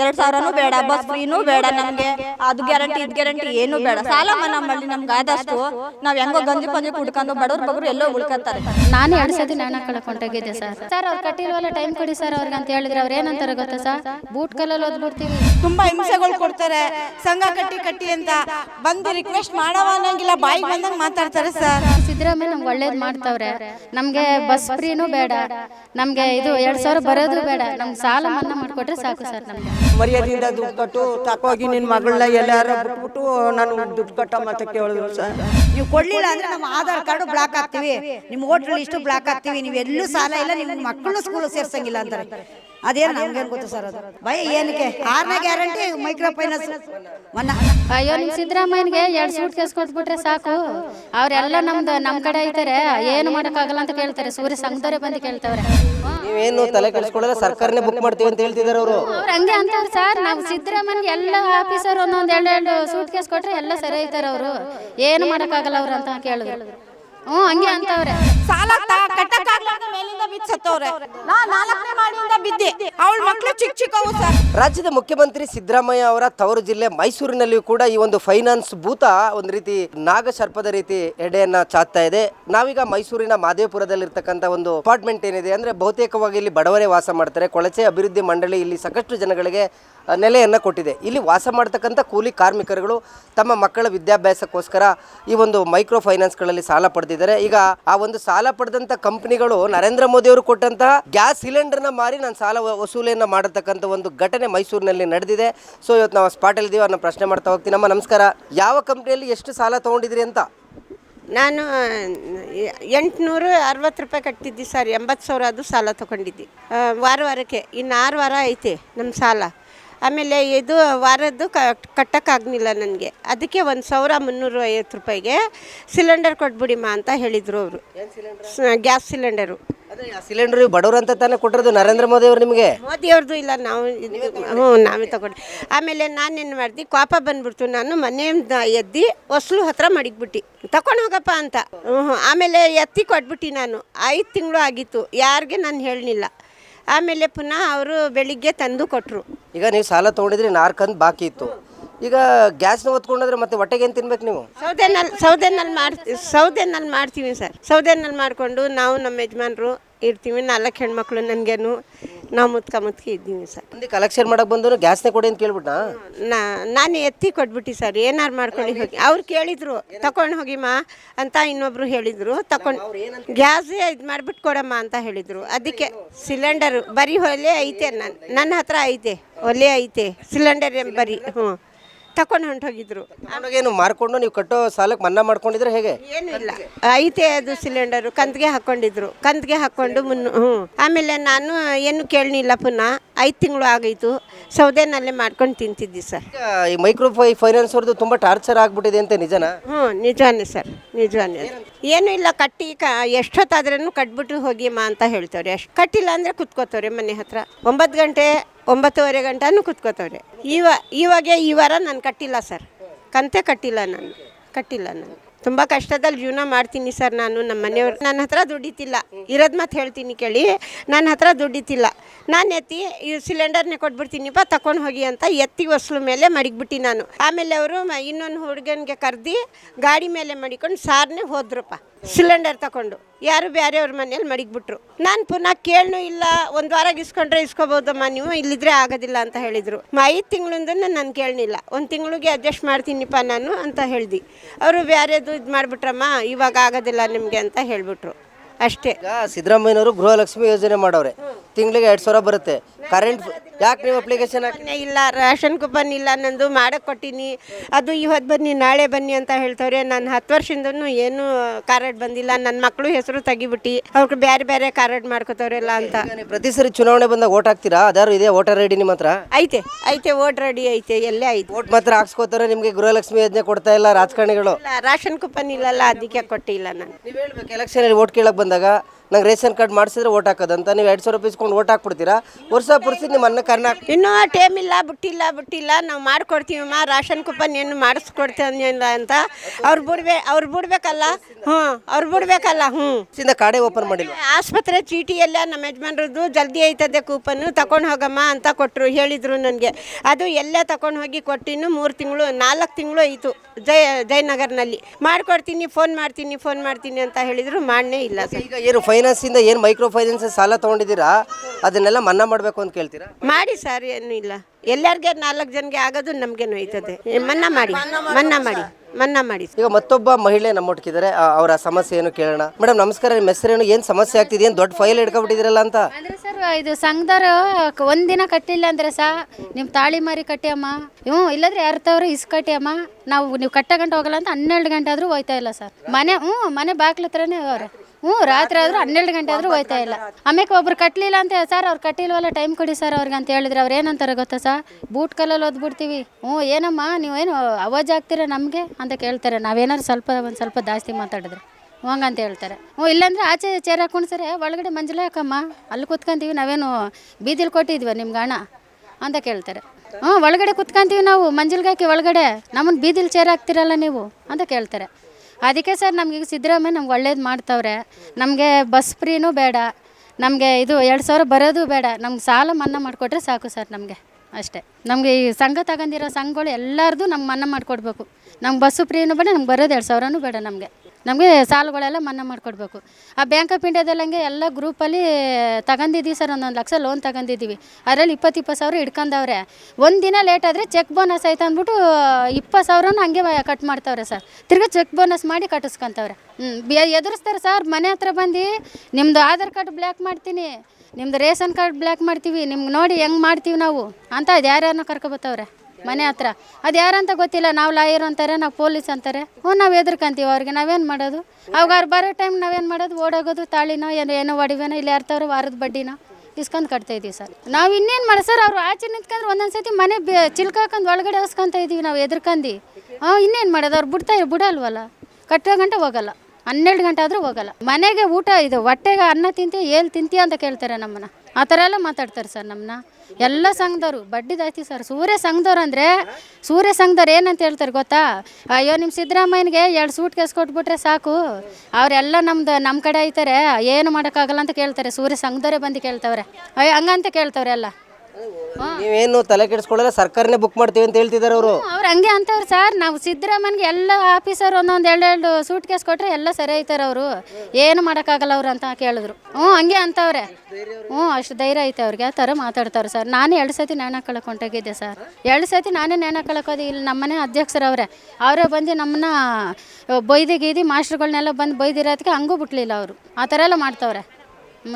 ಎರಡ್ ಸಾವಿರನೂ ಬೇಡ ಬಸ್ ಫ್ರೀನು ಬೇಡ ನಮ್ಗೆ. ಅದು ಗ್ಯಾರಂಟಿ ಇದು ಗ್ಯಾರಂಟಿ ಏನು ಬೇಡ. ಸಾಲ ಮನ್ನಾ ಮಾಡಿ ನಮ್ಗೆ ಆದಷ್ಟು ನಾವ್ ಹೆಂಗೋ ಗಂಜಿ ಪಂಜಿ ಕುಡ್ಕೊಂಡು ಬಡವ್ರ ಬಗ್ರು ಎಲ್ಲೋ ಉಳ್ಕೊತಾರೆ ನಾನು ಎರಡು ಸತಿ ನಾನು ಕಳ್ಕೊಂಡೋಗಿದ್ದೆ ಸರ್. ಸರ್ ಅವ್ರು ಕಟ್ಟಿಲ್ವಲ್ಲ ಟೈಮ್ ಕೊಡಿ ಸರ್ ಅವ್ರಿಗೆ ಅಂತ ಹೇಳಿದ್ರೆ ಅವ್ರು ಏನಂತಾರೆ ಗೊತ್ತಾ ಸರ್? ಬೂಟ್ ಕಲ್ಲಲ್ಲಿ ಓದ್ಬಿಡ್ತೀವಿ ತುಂಬಾ ಹಿಂಸೆಗಳು ಕೊಡ್ತಾರೆ. ಸಂಘ ಕಟ್ಟಿ ಕಟ್ಟಿ ಅಂತ ಬಂದು ರಿಕ್ವೆಸ್ಟ್ ಮಾಡವ ಅನ್ನಂಗಿಲ್ಲ ಬಾಯಿ ಬಂದಂಗೆ ಮಾತಾಡ್ತಾರೆ ಸರ್. ಸಿದ್ದರಾಮಯ್ಯ ನಮ್ಗೆ ಒಳ್ಳೇದು ಮಾಡ್ತಾವ್ರೆ. ನಮ್ಗೆ ಬಸ್ ಫ್ರೀನು ಬೇಡ. ನಮ್ಗೆ ಇದು ಎರಡ್ ಸಾವಿರ ಬರೋದು ಬೇಡ. ನಮ್ಗೆ ಸಾಲ ಮನ್ನಾ ಮಾಡಿಕೊಟ್ರೆ ಸಾಕು ಸರ್ ನಮಗೆ ಮರ್ಯಾದೆಯಿಂದ ದುಡ್ಡು ಕಟ್ಟು, ತಕ್ಕೋಗಿ ನಿನ್ನ ಮಗಳನ್ನ ಎಲ್ಲಾರು ಬಿಟ್ಬಿಟ್ಟು ನಾನು ದುಡ್ಡು ಕಟ್ಟೋ ಮತ್ತೆ ಕೇಳಿದ್ರು ಸರ್. ನೀವು ಕೊಡ್ಲಿಲ್ಲ ಅಂದ್ರೆ ನಮ್ಮ ಆಧಾರ್ ಕಾರ್ಡ್ ಬ್ಲಾಕ್ ಆಗ್ತೀವಿ. ನಿಮ್ಮ ವೋಟರ್ ಇಷ್ಟು ಬ್ಲಾಕ್ ಆಗ್ತೀವಿ. ನೀವು ಎಲ್ಲೂ ಸಾಲ ಇಲ್ಲ, ನಿಮ್ಮ ಮಕ್ಕಳು ಸ್ಕೂಲ್ ಸೇರ್ಸಂಗಿಲ್ಲ ಅಂತಾರೆ. ಅದೇನು ನಮ್ಗೇನು ಗೊತ್ತು ಸರ್ ಅದು? ಭಯ ಏನಕ್ಕೆ? ಆರನೇ ಗ್ಯಾರಂಟಿ ಮೈಕ್ರೋ ಫೈನಾನ್ಸ್ ಮನ್ನಾ ಅಯ್ಯೋ ನಿಮ್ ಸಿದ್ದರಾಮಯ್ಯನಿಗೆ ಎರಡು ಸೂಟ್ ಕೇಸ್ ಕೊಟ್ಬಿಟ್ರೆ ಸಾಕು. ಅವರೆಲ್ಲ ನಮ್ದು ನಮ್ಮ ಕಡೆ ಐತಾರೆ ಏನು ಮಾಡೋಕ್ಕಾಗಲ್ಲ ಅಂತ ಕೇಳ್ತಾರೆ. ಸೂರ್ಯ ಸಂಘದವರೇ ಬಂದು ಕೇಳ್ತಾವ್ರೆ. ನೀವೇನು ತಲೆ ಕೆಡಿಸ್ಕೊಳ್ಳಲ್ಲ? ಸರ್ಕಾರನೇ ಬುಕ್ ಮಾಡ್ತೀವಿ ಅಂತ ಹೇಳ್ತಿದ್ದಾರೆ ಅವರು. ಅವ್ರು ಹಂಗೆ ಅಂತಾರೆ ಸರ್. ನಾವು ಸಿದ್ದರಾಮಯ್ಯಗೆ ಎಲ್ಲ ಆಫೀಸರ್ ಒಂದೊಂದು ಎರಡು ಎರಡು ಸೂಟ್ ಕೇಸ್ ಕೊಟ್ರೆ ಎಲ್ಲ ಸರಿ ಐತಾರೆ ಅವರು. ಏನು ಮಾಡೋಕ್ಕಾಗಲ್ಲ ಅವ್ರು ಅಂತ ಕೇಳಿದ್ರು. ಹ್ಞೂ ಹಂಗೆ ಅಂತವ್ರೆ. ಸಾಲ ಕಟ್ಟಕ್ಕಾಗ್ಲಾರ್ದ ಮೇಲಿಂದ ಬಿದ್ದು ಸತ್ತವ್ರೆ ನಾ ನಾಲ್ಕನೇ ಮಾಡಿಂದ ಬಿದ್ದೆ. ಅವಳ ಮಕ್ಕಳು ಚಿಕ್ಕ ಚಿಕ್ಕವು ಸರ್. ರಾಜ್ಯದ ಮುಖ್ಯಮಂತ್ರಿ ಸಿದ್ದರಾಮಯ್ಯ ಅವರ ತವರು ಜಿಲ್ಲೆ ಮೈಸೂರಿನಲ್ಲಿಯೂ ಕೂಡ ಈ ಒಂದು ಫೈನಾನ್ಸ್ ಭೂತ ಒಂದು ರೀತಿ ನಾಗಸರ್ಪದ ರೀತಿ ಎಡೆಯನ್ನ ಚಾತ್ತಾ ಇದೆ. ನಾವೀಗ ಮೈಸೂರಿನ ಮಾದೇವಪುರದಲ್ಲಿರ್ತಕ್ಕಂಥ ಒಂದು ಅಪಾರ್ಟ್ಮೆಂಟ್ ಏನಿದೆ ಅಂದ್ರೆ ಬಹುತೇಕವಾಗಿ ಇಲ್ಲಿ ಬಡವರೇ ವಾಸ ಮಾಡ್ತಾರೆ. ಕೊಳಚೆ ಅಭಿವೃದ್ಧಿ ಮಂಡಳಿ ಇಲ್ಲಿ ಸಾಕಷ್ಟು ಜನಗಳಿಗೆ ನೆಲೆಯನ್ನು ಕೊಟ್ಟಿದೆ. ಇಲ್ಲಿ ವಾಸ ಮಾಡ್ತಕ್ಕಂಥ ಕೂಲಿ ಕಾರ್ಮಿಕರುಗಳು ತಮ್ಮ ಮಕ್ಕಳ ವಿದ್ಯಾಭ್ಯಾಸಕ್ಕೋಸ್ಕರ ಈ ಒಂದು ಮೈಕ್ರೋ ಫೈನಾನ್ಸ್ಗಳಲ್ಲಿ ಸಾಲ ಪಡೆದಿದ್ದಾರೆ ಈಗ ಆ ಒಂದು ಸಾಲ ಪಡೆದಂತ ಕಂಪನಿಗಳು ನರೇಂದ್ರ ಮೋದಿ ಅವರು ಕೊಟ್ಟಂತಹ ಗ್ಯಾಸ್ ಸಿಲಿಂಡರ್ನ ಮಾರಿ ನಾನು ಸಾಲ ವಸೂಲಿಯನ್ನ ಮಾಡತಕ್ಕಂಥ ಒಂದು ಘಟನೆ ಮೈಸೂರಿನಲ್ಲಿ ನಡೆದಿದೆ. ಸೊ ಇವತ್ತು ನಾವು ಸ್ಪಾಟಲ್ಲಿ ಇದ್ದೀವಿ ಅವ್ರನ್ನ ಪ್ರಶ್ನೆ ಮಾಡ್ತಾ ಹೋಗ್ತೀನಿ. ನಮ್ಮ ನಮಸ್ಕಾರ, ಯಾವ ಕಂಪ್ನಿಯಲ್ಲಿ ಎಷ್ಟು ಸಾಲ ತಗೊಂಡಿದ್ರಿ ಅಂತ? ನಾನು ಎಂಟುನೂರು ಅರವತ್ತು ರೂಪಾಯಿ ಕಟ್ಟಿದ್ದಿ ಸರ್, ಎಂಬತ್ತು ಸಾವಿರ ಅದು ಸಾಲ ತೊಗೊಂಡಿದ್ದೆ. ವಾರ ವಾರಕ್ಕೆ, ಇನ್ನು ಆರು ವಾರ ಐತೆ ನಮ್ಮ ಸಾಲ. ಆಮೇಲೆ ಇದು ವಾರದ್ದು ಕಟ್ಟೋಕ್ಕಾಗಲಿಲ್ಲ ನನಗೆ. ಅದಕ್ಕೆ ಒಂದು ಸಾವಿರ ಮುನ್ನೂರ ಐವತ್ತು ರೂಪಾಯಿಗೆ ಸಿಲಿಂಡರ್ ಕೊಟ್ಬಿಡಿಮ್ಮ ಅಂತ ಹೇಳಿದರು ಅವರು. Gas cylinder. ಸಿಲಿಂಡರ್ ಬಡವರು ಅಂತ ತಾನೇ ಕೊಟ್ಟಿರೋದು ನರೇಂದ್ರ ಮೋದಿ ಅವರು ನಿಮಗೆ? ಮೋದಿಯವ್ರದ್ದು ಇಲ್ಲ ನಾವು ಹ್ಞೂ ನಾವೇ ತಗೊಂಡು ಆಮೇಲೆ ನಾನೇನು ಮಾಡ್ದು ಕೋಪ ಬಂದ್ಬಿಡ್ತು. ನಾನು ಮನೆಯಿಂದ ಎದ್ದು ಹೊಸ್ಲು ಹತ್ರ ಮಡಿಗ್ಬಿಟ್ಟು. ತಕೊಂಡು ಹೋಗಪ್ಪ ಅಂತ. ಹ್ಞೂ. ಆಮೇಲೆ ಎತ್ತಿ ಕೊಟ್ಬಿಟ್ಟು ನಾನು. ಐದು ತಿಂಗಳು ಆಗಿತ್ತು. ಯಾರಿಗೆ ನಾನು ಹೇಳಲಿಲ್ಲ. ಆಮೇಲೆ ಪುನಃ ಅವರು ಬೆಳಿಗ್ಗೆ ತಂದು ಕೊಟ್ಟರು ಈಗ ನೀವು ಸಾಲ ತೊಗೊಂಡಿದ್ರಿ ನಾಲ್ಕಂದು ಬಾಕಿ ಇತ್ತು. ಈಗ ಗ್ಯಾಸ್ನ ಹೊತ್ಕೊಂಡ್ರೆ ಮತ್ತೆ ಹೊಟ್ಟೆಗೆ ಏನು ತಿನ್ಬೇಕು ನೀವು? ಸೌದೆನಲ್ಲಿ ಸೌದೆನಲ್ಲಿ ಮಾಡ್ತೀವಿ ಸೌದೆನಲ್ಲಿ ಮಾಡ್ತೀವಿ ಸರ್. ಸೌದೆನಲ್ಲಿ ಮಾಡಿಕೊಂಡು ನಾವು ನಮ್ಮ ಯಜಮಾನ್ರು ಇರ್ತೀವಿ ನಾಲ್ಕು ಹೆಣ್ಮಕ್ಳು ನನಗೇನು ನಾವು ಮುತ್ಕ ಮುತ್ಕಿ ಇದ್ದೀವಿ ಸರ್. ಮಂದಿ ಕಲೆಕ್ಷನ್ ಮಾಡಕ್ ಬಂದ್ರು ಗ್ಯಾಸ್ನೇ ಕೊಡಿ ಅಂತ ಕೇಳ್ಬಿಟ್ನಾ? ನಾ ನಾನು ಎತ್ತಿ ಕೊಟ್ಬಿಟ್ಟು ಸರ್. ಏನಾರು ಮಾಡ್ಕೊಂಡು ಹೋಗಿ. ಅವ್ರು ಕೇಳಿದ್ರು ತಕೊಂಡು ಹೋಗಿಮ್ಮ ಅಂತ ಇನ್ನೊಬ್ರು ಹೇಳಿದ್ರು. ತಕೊಂಡು ಗ್ಯಾಸೇ ಇದು ಮಾಡ್ಬಿಟ್ಟು ಕೊಡಮ್ಮ ಅಂತ ಹೇಳಿದ್ರು. ಅದಕ್ಕೆ ಸಿಲಿಂಡರ್ ಬರೀ ಹೊಲೆ ಐತೆ ನನ್ನ ನನ್ನ ಹತ್ರ ಐತೆ ಒಲೆ ಐತೆ ಸಿಲಿಂಡರ್ ಬರೀ ಹ್ಞೂ ತಕೊಂಡು ಹೊಂಟೋಗಿದ್ರು. ಏನು ಮಾರ್ಕೊಂಡು ನೀವು ಕಟ್ಟೋ ಸಾಲಕ್ಕೆ ಮನ್ನಾ ಮಾಡ್ಕೊಂಡಿದ್ರೆ ಹೇಗೆ? ಏನಿಲ್ಲ ಇಲ್ಲ. ಐತೆ ಅದು ಸಿಲಿಂಡರು ಕಂತಿಗೆ ಹಾಕ್ಕೊಂಡಿದ್ರು ಕಂತಿಗೆ ಹಾಕ್ಕೊಂಡು ಮುನ್ನ ಹ್ಞೂ. ಆಮೇಲೆ ನಾನು ಏನು ಕೇಳಲಿಲ್ಲ ಪುನಃ. ಐದು ತಿಂಗಳು ಆಗೈತು. ಸೌದೆನಲ್ಲೇ ಮಾಡ್ಕೊಂಡು ತಿಂತಿದ್ದಿ ಸರ್. ಈಗ ಈ ಮೈಕ್ರೋ ಫೈ ಫೈನಾನ್ಸ್ ಅವ್ರದ್ದು ತುಂಬಾ ಟಾರ್ಚರ್ ಆಗ್ಬಿಟ್ಟಿದೆ ಅಂತ ನಿಜನಾ? ಹ್ಞೂ ನಿಜಾನೇ ಸರ್ ನಿಜಾನೇ. ಏನೂ ಇಲ್ಲ ಕಟ್ಟಿ ಕ ಎಷ್ಟೊತ್ತಾದ್ರೂ ಕಟ್ಬಿಟ್ಟು ಹೋಗಿಮ್ಮ ಅಂತ ಹೇಳ್ತವ್ರೆ ಅಷ್ಟು. ಕಟ್ಟಿಲ್ಲ ಅಂದರೆ ಕುತ್ಕೋತವ್ರೆ ಮನೆ ಹತ್ರ. ಒಂಬತ್ತು ಗಂಟೆ ಒಂಬತ್ತುವರೆ ಗಂಟನೂ ಕುತ್ಕೋತವ್ರೆ. ಇವ, ಇವಾಗ ಈ ವಾರ ನಾನು ಕಟ್ಟಿಲ್ಲ ಸರ್. ಕಂತೆ ಕಟ್ಟಿಲ್ಲ ನಾನು. ಕಟ್ಟಿಲ್ಲ ನಾನು. ತುಂಬ ಕಷ್ಟದಲ್ಲಿ ಜೀವನ ಮಾಡ್ತೀನಿ ಸರ್ ನಾನು ನಮ್ಮ ಮನೆಯವ್ರು. ನನ್ನ ಹತ್ರ ದುಡಿತಿಲ್ಲ ಇರೋದು ಮಾತು ಹೇಳ್ತೀನಿ ಕೇಳಿ. ನನ್ನ ಹತ್ರ ದುಡಿತಿಲ್ಲ ನಾನು ಎತ್ತಿ ಈ ಸಿಲಿಂಡರ್ನೇ ಕೊಟ್ಬಿಡ್ತೀನಿಪ್ಪ ತಕೊಂಡು ಹೋಗಿ ಅಂತ ಎತ್ತಿ ಹೊಸ್ಲು ಮೇಲೆ ಮಡಿಗ್ಬಿಟ್ಟು ನಾನು. ಆಮೇಲೆ ಅವರು ಇನ್ನೊಂದು ಹುಡುಗನಿಗೆ ಕರೆದಿ ಗಾಡಿ ಮೇಲೆ ಮಡಿಕೊಂಡು ಸಾರ್ನೇ ಹೋದ್ರಪ್ಪ ಸಿಲಿಂಡರ್ ತಗೊಂಡು ಯಾರು ಬೇರೆಯವ್ರ ಮನೇಲಿ ಮಡಗಿಬಿಟ್ರು. ನಾನು ಪುನಃ ಕೇಳು ಇಲ್ಲ, ಒಂದು ವಾರ ಇಸ್ಕೊಂಡ್ರೆ ಇಸ್ಕೋಬೋದಮ್ಮ, ನೀವು ಇಲ್ಲಿದ್ರೆ ಆಗೋದಿಲ್ಲ ಅಂತ ಹೇಳಿದರು. ಐದು ತಿಂಗಳಿಂದ ನಾನು ಕೇಳಲಿಲ್ಲ ಒಂದು ತಿಂಗಳಿಗೆ ಅಡ್ಜಸ್ಟ್ ಮಾಡ್ತೀನಿಪ್ಪ ನಾನು ಅಂತ ಹೇಳ್ದು. ಅವರು ಬೇರೆದು ಇದು ಮಾಡಿಬಿಟ್ರಮ್ಮ, ಇವಾಗ ಆಗೋದಿಲ್ಲ ನಿಮಗೆ ಅಂತ ಹೇಳಿಬಿಟ್ರು. ಅಷ್ಟೇ. ಈಗ ಸಿದ್ದರಾಮಯ್ಯನವರು ಗೃಹಲಕ್ಷ್ಮಿ ಯೋಜನೆ ಮಾಡವ್ರೆ ತಿಂಗಳಿಗೆ ಎರಡು ಸಾವಿರ ಬರುತ್ತೆ. ಕರೆಂಟ್ ಯಾಕೆ ನೀವು ಅಪ್ಲಿಕೇಶನ್ ಹಾಕಿ ಮನೆ ಇಲ್ಲ ರೇಷನ್ ಕೂಪನ್ ಇಲ್ಲ ನಂದು ಮಾಡಕ್ಕೆ ಕೊಟ್ಟಿನಿ. ಅದು ಇವತ್ತು ಬನ್ನಿ ನಾಳೆ ಬನ್ನಿ ಅಂತ ಹೇಳ್ತವ್ರೆ. ನಾನು ಹತ್ತು ವರ್ಷದಿಂದನೂ ಏನು ಕಾರ್ಡ್ ಬಂದಿಲ್ಲ. ನನ್ನ ಮಕ್ಕಳು ಹೆಸರು ತೆಗಿಬಿಟ್ಟು ಅವ್ರಿಗೆ ಬೇರೆ ಬೇರೆ ಕಾರ್ಡ್ ಮಾಡ್ಕೋತವ್ರೆಲ್ಲ ಅಂತ. ಈಗ ನೀವು ಪ್ರತಿ ಸರಿ ಚುನಾವಣೆ ಬಂದಾಗ ಓಟ್ ಹಾಕ್ತೀರಾ? ಅದಾರು ಇದೆ ವೋಟರ್ ಐ ಡಿ ನಿಮ್ಮ ಹತ್ರ? ಐತೆ ಐತೆ ವೋಟ್ ರೆಡಿ ಐತೆ ಎಲ್ಲೇ ಐತೆ. ವೋಟ್ ಮಾತ್ರ ಹಾಕ್ಸ್ಕೋತಾರೆ ನಿಮಗೆ ಗೃಹಲಕ್ಷ್ಮಿ ಯೋಜನೆ ಕೊಡ್ತಾ ಇಲ್ಲ ರಾಜಕಾರಣಿಗಳು? ಇಲ್ಲ ರೇಷನ್ ಕೂಪನ್ ಇಲ್ಲಲ್ಲ ಅದಕ್ಕೆ ಕೊಟ್ಟಿಲ್ಲ ನಾನು. ನೀವು ಹೇಳ್ಬೇಕು ಎಲೆಕ್ಷನ್ ವೋಟ್ ಕೇಳಕ್ ಬಂದಾಗ ನಂಗೆ ರೇಷನ್ ಕಾರ್ಡ್ ಮಾಡಿಸಿದ್ರೆ ಓಟ್ ಹಾಕೋದಂತ ನೀವು ಎರಡು ಸಾವಿರ ರೂಪಾಯಿ ಇಸ್ಕೊಂಡು ಓಟ್ ಹಾಕ್ಬಿಡ್ತೀರಾ? ವರ್ಷ ಪುರ್ಸಿ ನಿಮ್ಮ ಅನ್ನ ಕರ್ನ ಇನ್ನೂ ಟೈಮ್ ಇಲ್ಲ ಬಿಟ್ಟಿಲ್ಲ ಬಿಟ್ಟಿಲ್ಲ. ನಾವು ಮಾಡ್ಕೊಡ್ತೀವಮ್ಮ ರಾಷನ್ ಕೂಪನ್ ಏನು ಮಾಡಿಸ್ಕೊಡ್ತೀನಿಲ್ಲ ಅಂತ. ಅವ್ರು ಬಿಡ್ಬೇ ಅವ್ರು ಬಿಡ್ಬೇಕಲ್ಲ. ಹ್ಞೂ ಅವ್ರು ಬಿಡ್ಬೇಕಲ್ಲ ಹ್ಞೂ. ಇಂದ ಕಾಡೆ ಓಪನ್ ಮಾಡಿಲ್ವಾ? ಆಸ್ಪತ್ರೆ ಚೀಟಿ ಎಲ್ಲ ನಮ್ಮ ಯಜಮಾನ್ರದ್ದು ಜಲ್ದಿ ಐತದೆ ಕೂಪನ್ನು ತಗೊಂಡು ಹೋಗಮ್ಮ ಅಂತ ಕೊಟ್ಟರು ಹೇಳಿದರು ನನಗೆ. ಅದು ಎಲ್ಲ ತಗೊಂಡು ಹೋಗಿ ಕೊಟ್ಟಿನ್ನು ಮೂರು ತಿಂಗಳು ನಾಲ್ಕು ತಿಂಗಳು ಆಯಿತು ಜಯ ಜಯನಗರ್ನಲ್ಲಿ. ಮಾಡ್ಕೊಡ್ತೀನಿ ಫೋನ್ ಮಾಡ್ತೀನಿ ಫೋನ್ ಮಾಡ್ತೀನಿ ಅಂತ ಹೇಳಿದರು ಮಾಡನೇ ಇಲ್ಲ ಸರ್. ಈಗ ಏನು ಫೈನಾನ್ಸಿಂದ ಏನು ಮೈಕ್ರೋ ಫೈನಾನ್ಸ್ ಸಾಲ ತೊಗೊಂಡಿದ್ದೀರಾ ಅದನ್ನೆಲ್ಲ ಮನ್ನಾ ಮಾಡಬೇಕು ಅಂತ ಕೇಳ್ತೀರಾ? ಮಾಡಿ ಸರ್ ಏನು ಇಲ್ಲ. ಎಲ್ಲರಿಗೆ ನಾಲ್ಕು ಜನಗೆ ಆಗೋದು ನಮಗೆ ನೋಯ್ತದೆ. ಮನ್ನಾ ಮಾಡಿ ಮನ್ನಾ ಮಾಡಿ ಮನ್ನಾ ಮಾಡಿ. ಈಗ ಮತ್ತೊಬ್ಬ ಮಹಿಳೆ ನಮ್ಮ ಹುಟ್ಟಿದ್ದಾರೆ ಅವರ ಸಮಸ್ಯೆ ಏನು ಕೇಳೋಣ. ಮೇಡಮ್ ನಮಸ್ಕಾರ ನಿಮ್ಮ ಹೆಸರೇನು ಏನು? ಸಮಸ್ಯೆ ಆಗ್ತಿದೆ? ಏನು ದೊಡ್ಡ ಫೈಲ್ ಹಿಡ್ಕೊಬಿಟ್ಟಿದ್ದೀರಲ್ಲ ಅಂತ? ಅಂದ್ರೆ ಸರ್ ಇದು ಸಂಘದವರು ಒಂದಿನ ಕಟ್ಟಿಲ್ಲ ಅಂದ್ರೆ ಸಾ ನಿಮ್ಮ ತಾಳಿ ಮಾರಿ ಕಟ್ಟಿಯಮ್ಮ? ಹ್ಞೂ ಇಲ್ಲದ್ರೆ ಯಾರ್ತವ್ರು ಇಸ್ ಕಟ್ಟಿಯಮ್ಮ? ನಾವು ನೀವು ಕಟ್ಟ ಗಂಟೆ ಹೋಗಲ್ಲ ಅಂತ ಹನ್ನೆರಡು ಗಂಟೆ ಆದರೂ ಹೋಯ್ತಾ ಇಲ್ಲ ಸರ್. ಮನೆ ಹ್ಞೂ ಮನೆ ಬಾಗ್ಲ ಹತ್ರನೇ ಅವ್ರೆ. ಹ್ಞೂ ರಾತ್ರಿ ಆದರೂ ಹನ್ನೆರಡು ಗಂಟೆ ಆದರೂ ಹೋಯ್ತಾ ಇಲ್ಲ. ಆಮೇಲೆ ಒಬ್ರು ಕಟ್ಟಲಿಲ್ಲ ಅಂತ ಸರ್ ಅವ್ರು ಕಟ್ಟಿಲ್ವಲ್ಲ ಟೈಮ್ ಕೊಡಿ ಸರ್ ಅವ್ರಿಗೆ ಅಂತ ಹೇಳಿದ್ರೆ ಅವ್ರು ಏನಂತಾರೆ ಗೊತ್ತಾ ಸರ್ ಬೂಟ್ ಕಲ್ಲಲ್ಲಿ ಓದ್ಬಿಡ್ತೀವಿ ಹ್ಞೂ ಏನಮ್ಮ ನೀವೇನು ಅವಾಜ್ ಆಗ್ತೀರಾ ನಮಗೆ? ಅಂತ ಕೇಳ್ತಾರೆ. ನಾವೇನಾದ್ರು ಸ್ವಲ್ಪ ಒಂದು ಸ್ವಲ್ಪ ಜಾಸ್ತಿ ಮಾತಾಡಿದ್ರೆ. ಅಂತ ಹೇಳ್ತಾರೆ. ಹ್ಞೂ ಇಲ್ಲಾಂದ್ರೆ ಆಚೆ ಚೇರ್ ಹಾಕೊಂಡು ಸರಿ ಒಳಗಡೆ ಮಂಜಲ ಯಾಕಮ್ಮ ಅಲ್ಲಿ ಕೂತ್ಕೊಂತೀವಿ ನಾವೇನು ಬೀದಿಲಿ ಕೊಟ್ಟಿದ್ವ ನಿಮ್ಗೆ ಹಣ ಅಂತ ಕೇಳ್ತಾರೆ. ಹ್ಞೂ ಒಳಗಡೆ ಕುತ್ಕೊಂತೀವಿ ನಾವು ಮಂಜಲ್ಗಾಕಿ ಒಳಗಡೆ ನಮ್ಮನ್ನು ಬೀದಿಲಿ ಚೇರ್ ಹಾಕ್ತಿರಲ್ಲ ನೀವು? ಅಂತ ಕೇಳ್ತಾರೆ. ಅದಕ್ಕೆ ಸರ್ ನಮ್ಗೆ ಸಿದ್ದರಾಮಯ್ಯ ನಮ್ಗೆ ಒಳ್ಳೇದು ಮಾಡ್ತವ್ರೆ. ನಮಗೆ ಬಸ್ ಫ್ರೀನೂ ಬೇಡ. ನಮಗೆ ಇದು ಎರಡು ಸಾವಿರ ಬರೋದು ಬೇಡ. ನಮ್ಗೆ ಸಾಲ ಮನ್ನಾ ಮಾಡಿಕೊಟ್ರೆ ಸಾಕು ಸರ್ ನಮಗೆ. ಅಷ್ಟೇ. ನಮಗೆ ಈ ಸಂಘ ತಗೊಂಡಿರೋ ಸಂಘಗಳು ಎಲ್ಲರದು ನಮ್ಗೆ ಮನ್ನಾ ಮಾಡಿಕೊಡ್ಬೇಕು. ನಮ್ಗೆ ಬಸ್ಸು ಫ್ರೀನೂ ಬೇಡ, ನಮ್ಗೆ ಬರೋದು ಎರಡು ಸಾವಿರನೂ ಬೇಡ ನಮಗೆ. ನಮಗೆ ಸಾಲಗಳೆಲ್ಲ ಮನ್ನಾ ಮಾಡಿಕೊಡ್ಬೇಕು. ಆ ಬ್ಯಾಂಕ್ ಆಫ್ ಇಂಡಿಯಾದಲ್ಲಿ ಹಂಗೆ ಎಲ್ಲ ಗ್ರೂಪಲ್ಲಿ ತಗೊಂಡಿದ್ದೀವಿ ಸರ್, ಒಂದೊಂದು ಲಕ್ಷ ಲೋನ್ ತಗೊಂಡಿದ್ದೀವಿ. ಅದರಲ್ಲಿ ಇಪ್ಪತ್ತು ಇಪ್ಪತ್ತು ಸಾವಿರ ಇಟ್ಕೊಂಡವ್ರೆ ಒಂದು ದಿನ ಲೇಟ್ ಆದರೆ ಚೆಕ್ ಬೋನಸ್ ಆಯ್ತು ಅಂದ್ಬಿಟ್ಟು, ಇಪ್ಪತ್ತು ಸಾವಿರನೂ ಹಂಗೆ ಕಟ್ ಮಾಡ್ತಾವ್ರೆ ಸರ್. ತಿರ್ಗಿ ಚೆಕ್ ಬೋನಸ್ ಮಾಡಿ ಕಟ್ಟಿಸ್ಕೊಂತವ್ರೆ. ಹ್ಞೂ ಎದುರಿಸ್ತಾರೆ ಸರ್, ಮನೆ ಹತ್ರ ಬಂದು ನಿಮ್ಮದು ಆಧಾರ್ ಕಾರ್ಡ್ ಬ್ಲ್ಯಾಕ್ ಮಾಡ್ತೀನಿ. ನಿಮ್ಮದು ರೇಷನ್ ಕಾರ್ಡ್ ಬ್ಲ್ಯಾಕ್ ಮಾಡ್ತೀವಿ. ನಿಮ್ಗೆ ನೋಡಿ ಹೆಂಗೆ ಮಾಡ್ತೀವಿ ನಾವು. ಅಂತ ಅದು ಯಾರ್ಯಾರನ್ನ ಕರ್ಕೊಬತ್ತವ್ರೆ. ಮನೆ ಹತ್ರ. ಅದು ಯಾರಂತ ಗೊತ್ತಿಲ್ಲ. ನಾವು ಲಾಯರ್ ಅಂತಾರೆ, ನಾವು ಪೊಲೀಸ್ ಅಂತಾರೆ. ಹ್ಞೂ, ನಾವು ಎದ್ರಕಂತೀವಿ ಅವ್ರಿಗೆ. ನಾವೇನು ಮಾಡೋದು? ಅವಾಗ ಅವ್ರು ಬರೋ ಟೈಮ್ ನಾವೇನು ಮಾಡೋದು? ಓಡೋಗೋದು, ತಾಳಿನೋ, ಏನೋ ಏನೋ ಒಡಿವೇನೋ, ಇಲ್ಲಿ ಯಾರ್ತಾವ್ರು ವಾರದ ಬಡ್ಡಿನೋ, ಇಸ್ಕೊಂಡು ಕಟ್ತಾ ಇದೀವಿ ಸರ್. ನಾವು ಇನ್ನೇನು ಮಾಡೋದು ಸರ್, ಅವ್ರು ಆಚೆ ನಿಂತ್ಕೊಂಡ್ರೆ ಒಂದೊಂದು ಸತಿ ಮನೆ ಚಿಲ್ಕಾಕೊಂಡು ಒಳಗಡೆ ಹಸ್ಕೊಂತ ಇದೀವಿ ನಾವು ಎದ್ರಕಂದು. ಹಾಂ ಇನ್ನೇನು ಮಾಡೋದು? ಅವ್ರು ಬಿಡ್ತಾ ಬಿಡಲ್ವಲ್ಲ ಕಟ್ಟೋ ಗಂಟೆ ಹೋಗಲ್ಲ. ಹನ್ನೆರಡು ಗಂಟೆ ಆದರೂ ಹೋಗಲ್ಲ. ಮನೆಗೆ ಊಟ ಇದು, ಹೊಟ್ಟೆಗೆ ಅನ್ನ ತಿಂತಿ ಏಲ್ ತಿಂತಿ ಅಂತ ಕೇಳ್ತಾರೆ ನಮ್ಮನ್ನ. ಆ ಥರ ಎಲ್ಲ ಮಾತಾಡ್ತಾರೆ ಸರ್ ನಮ್ಮನ್ನ ಎಲ್ಲ ಸಂಘದವರು, ಬಡ್ಡಿ ಜಾಸ್ತಿ ಸರ್. ಸೂರ್ಯ ಸಂಘದವ್ರು ಅಂದರೆ, ಸೂರ್ಯ ಸಂಘದವ್ರು ಏನಂತ ಹೇಳ್ತಾರೆ ಗೊತ್ತಾ? ಅಯ್ಯೋ ನಿಮ್ಮ ಸಿದ್ದರಾಮಯ್ಯನಿಗೆ ಎರಡು ಸೂಟ್ ಕೇಸ್ ಕೊಟ್ಬಿಟ್ರೆ ಸಾಕು. ಅವರೆಲ್ಲ ನಮ್ದು ನಮ್ಮ ಕಡೆ ಐತಾರೆ, ಏನು ಮಾಡೋಕ್ಕಾಗಲ್ಲ ಅಂತ ಕೇಳ್ತಾರೆ. ಸೂರ್ಯ ಸಂಘದವರೇ ಬಂದು ಕೇಳ್ತವ್ರೆ. ಅಯ್ಯೋ, ಹಂಗಂತ ಕೇಳ್ತವ್ರೆ ಎಲ್ಲ. ನೀವೇನು ತಲೆ ಕೆಡಿಸ್ಕೊಳ್ಳಲ್ಲ ಸರ್ಕಾರನೇ ಬುಕ್ ಮಾಡ್ತೀವಿ ಅಂತ ಹೇಳ್ತಿದ್ದಾರೆ ಅವರು. ಅವ್ರು ಹಂಗೆ ಅಂತವ್ರು ಸರ್. ನಾವು ಸಿದ್ದರಾಮನ್ಗೆ ಎಲ್ಲ ಆಫೀಸರ್ ಒಂದೊಂದು ಎರಡೆರಡು ಸೂಟ್ ಕೇಸ್ ಕೊಟ್ಟರೆ ಎಲ್ಲ ಸರಿ ಐತಾರೆ ಅವರು. ಏನು ಮಾಡೋಕ್ಕಾಗಲ್ಲ ಅವ್ರು ಅಂತ ಕೇಳಿದ್ರು. ಹ್ಞೂ ಹಂಗೆ ಅಂತವ್ರೆ. ಹ್ಞೂ ಅಷ್ಟು ಧೈರ್ಯ ಐತೆ ಅವ್ರಿಗೆ. ಆ ಥರ ಮಾತಾಡ್ತಾರೆ ಸರ್. ನಾನೇ ಎರಡು ಸತಿ ನೇಣ ಹಾಕೊಳಕ್ಕೆ ಹೊಂಟೋಗಿದ್ದೆ ಸರ್. ಎರಡು ಸತಿ ನಾನೇ ನೇಣ ಕಳಕೋದು ಇಲ್ಲಿ ನಮ್ಮನೆ ಮನೆ ಅವರೇ ಅವರೇ ಬಂದು ನಮ್ಮನ್ನ ಬೈದಿ ಗೀದಿ ಮಾಸ್ಟ್ರುಗಳ್ನೆಲ್ಲ ಬಂದು ಬೈದಿರೋದಕ್ಕೆ ಹಂಗೂ ಬಿಟ್ಲಿಲ್ಲ ಅವರು. ಆ ಥರ ಎಲ್ಲ ಮಾಡ್ತವ್ರೆ.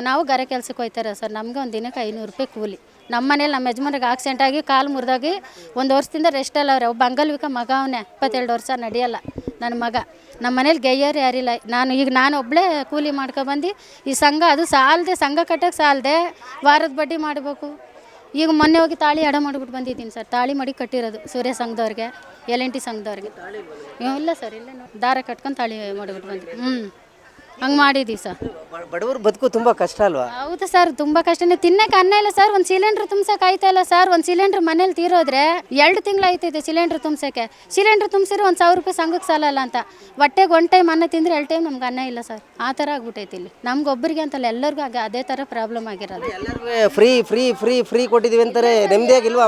ನಾವು ಗರೆ ಕೆಲ್ಸಕ್ಕೆ ಹೋಯ್ತಾರೆ ಸರ್. ನಮಗೆ ಒಂದು ದಿನಕ್ಕೆ ಐನೂರು ರೂಪಾಯಿ ಕೂಲಿ. ನಮ್ಮ ಮನೇಲಿ ನಮ್ಮ ಯಜಮಾನ್ರಿಗೆ ಆಕ್ಸಿಡೆಂಟ್ ಆಗಿ ಕಾಲು ಮುರಿದಾಗಿ ಒಂದು ವರ್ಷದಿಂದ ರೆಸ್ಟ್ ಅಲ್ಲ ಅವ್ರೆ. ಒಬ್ಬ ಅಂಗಲ್ವಿಕ ಮಗ ಅವನೇ, ಇಪ್ಪತ್ತೆರಡು ವರ್ಷ ನಡೆಯಲ್ಲ ನನ್ನ ಮಗ. ನಮ್ಮ ಮನೇಲಿ ಗೆಯ್ಯರು ಯಾರಿಲ್ಲ ನಾನು ಈಗ ನಾನು ಒಬ್ಬಳೇ ಕೂಲಿ ಮಾಡ್ಕೊಬಂದು, ಈ ಸಂಘ ಅದು ಸಾಲದೆ, ಸಂಘ ಕಟ್ಟಕ್ಕೆ ಸಾಲದೆ ವಾರದ ಬಡ್ಡಿ ಮಾಡಬೇಕು. ಈಗ ಮೊನ್ನೆ ಹೋಗಿ ತಾಳಿ ಅಡ ಮಾಡಿಬಿಟ್ಟು ಬಂದಿದ್ದೀನಿ ಸರ್. ತಾಳಿ ಮಾಡಿ ಕಟ್ಟಿರೋದು ಸೂರ್ಯ ಸಂಘದವ್ರಿಗೆ, ಎಲ್ ಎನ್ ಟಿ ಸಂಘದವ್ರಿಗೆ. ಇಲ್ಲ ಸರ್, ಇಲ್ಲ. ದಾರ ಕಟ್ಕೊಂಡು ತಾಳಿ ಮಾಡಿಬಿಟ್ಟು ಬಂದಿದ್ದೀನಿ. ಹ್ಞೂ ಹಂಗೆ ಮಾಡಿದ್ದೀವಿ ಸರ್. ಬಡವರು ಬದುಕು ತುಂಬ ಕಷ್ಟ ಅಲ್ವಾ? ಹೌದು ಸರ್ ತುಂಬಾ ಕಷ್ಟನೇ. ತಿನ್ನಕ್ಕೆ ಅನ್ನ ಇಲ್ಲ ಸರ್ ಒಂದು ಸಿಲಿಂಡರ್ ತುಂಬಸಕ್ಕೆ ಆಯ್ತಾ ಇಲ್ಲ ಸರ್? ಒಂದು ಸಿಲಿಂಡರ್ ಮನೇಲಿ ತೀರೋದ್ರೆ ಎರಡು ತಿಂಗಳು ಆಯ್ತಿದೆ ಸಿಲಿಂಡರ್ ತುಂಬಸಕ್ಕೆ. ಸಿಲಿಂಡರ್ ತುಂಬಿಸಿದ್ರೆ ಒಂದು ಸಾವಿರ ರೂಪಾಯಿ ಸಂಘಕ್ಕೆ ಸಾಲ ಅಲ್ಲ ಅಂತ. ಹೊಟ್ಟೆಗೆ ಒನ್ ಟೈಮ್ ಅನ್ನ ತಿಂದರೆ ಎರಡು ಟೈಮ್ ನಮ್ಗೆ ಅನ್ನ ಇಲ್ಲ ಸರ್. ಆ ಥರ ಆಗ್ಬಿಟ್ಟೈತಿ ಇಲ್ಲಿ. ನಮ್ಗೆ ಒಬ್ಬರಿಗೆ ಅಂತಲ್ಲ ಎಲ್ಲರಿಗೂ ಆಗ ಅದೇ ಥರ ಪ್ರಾಬ್ಲಮ್ ಆಗಿರೋದು. ಎಲ್ಲರಿಗೂ ಫ್ರೀ ಫ್ರೀ ಫ್ರೀ ಫ್ರೀ ಕೊಟ್ಟಿದ್ದೀವಿ ಅಂತಾರೆ. ನೆಮ್ಮದಿಯಾಗಿಲ್ವಾ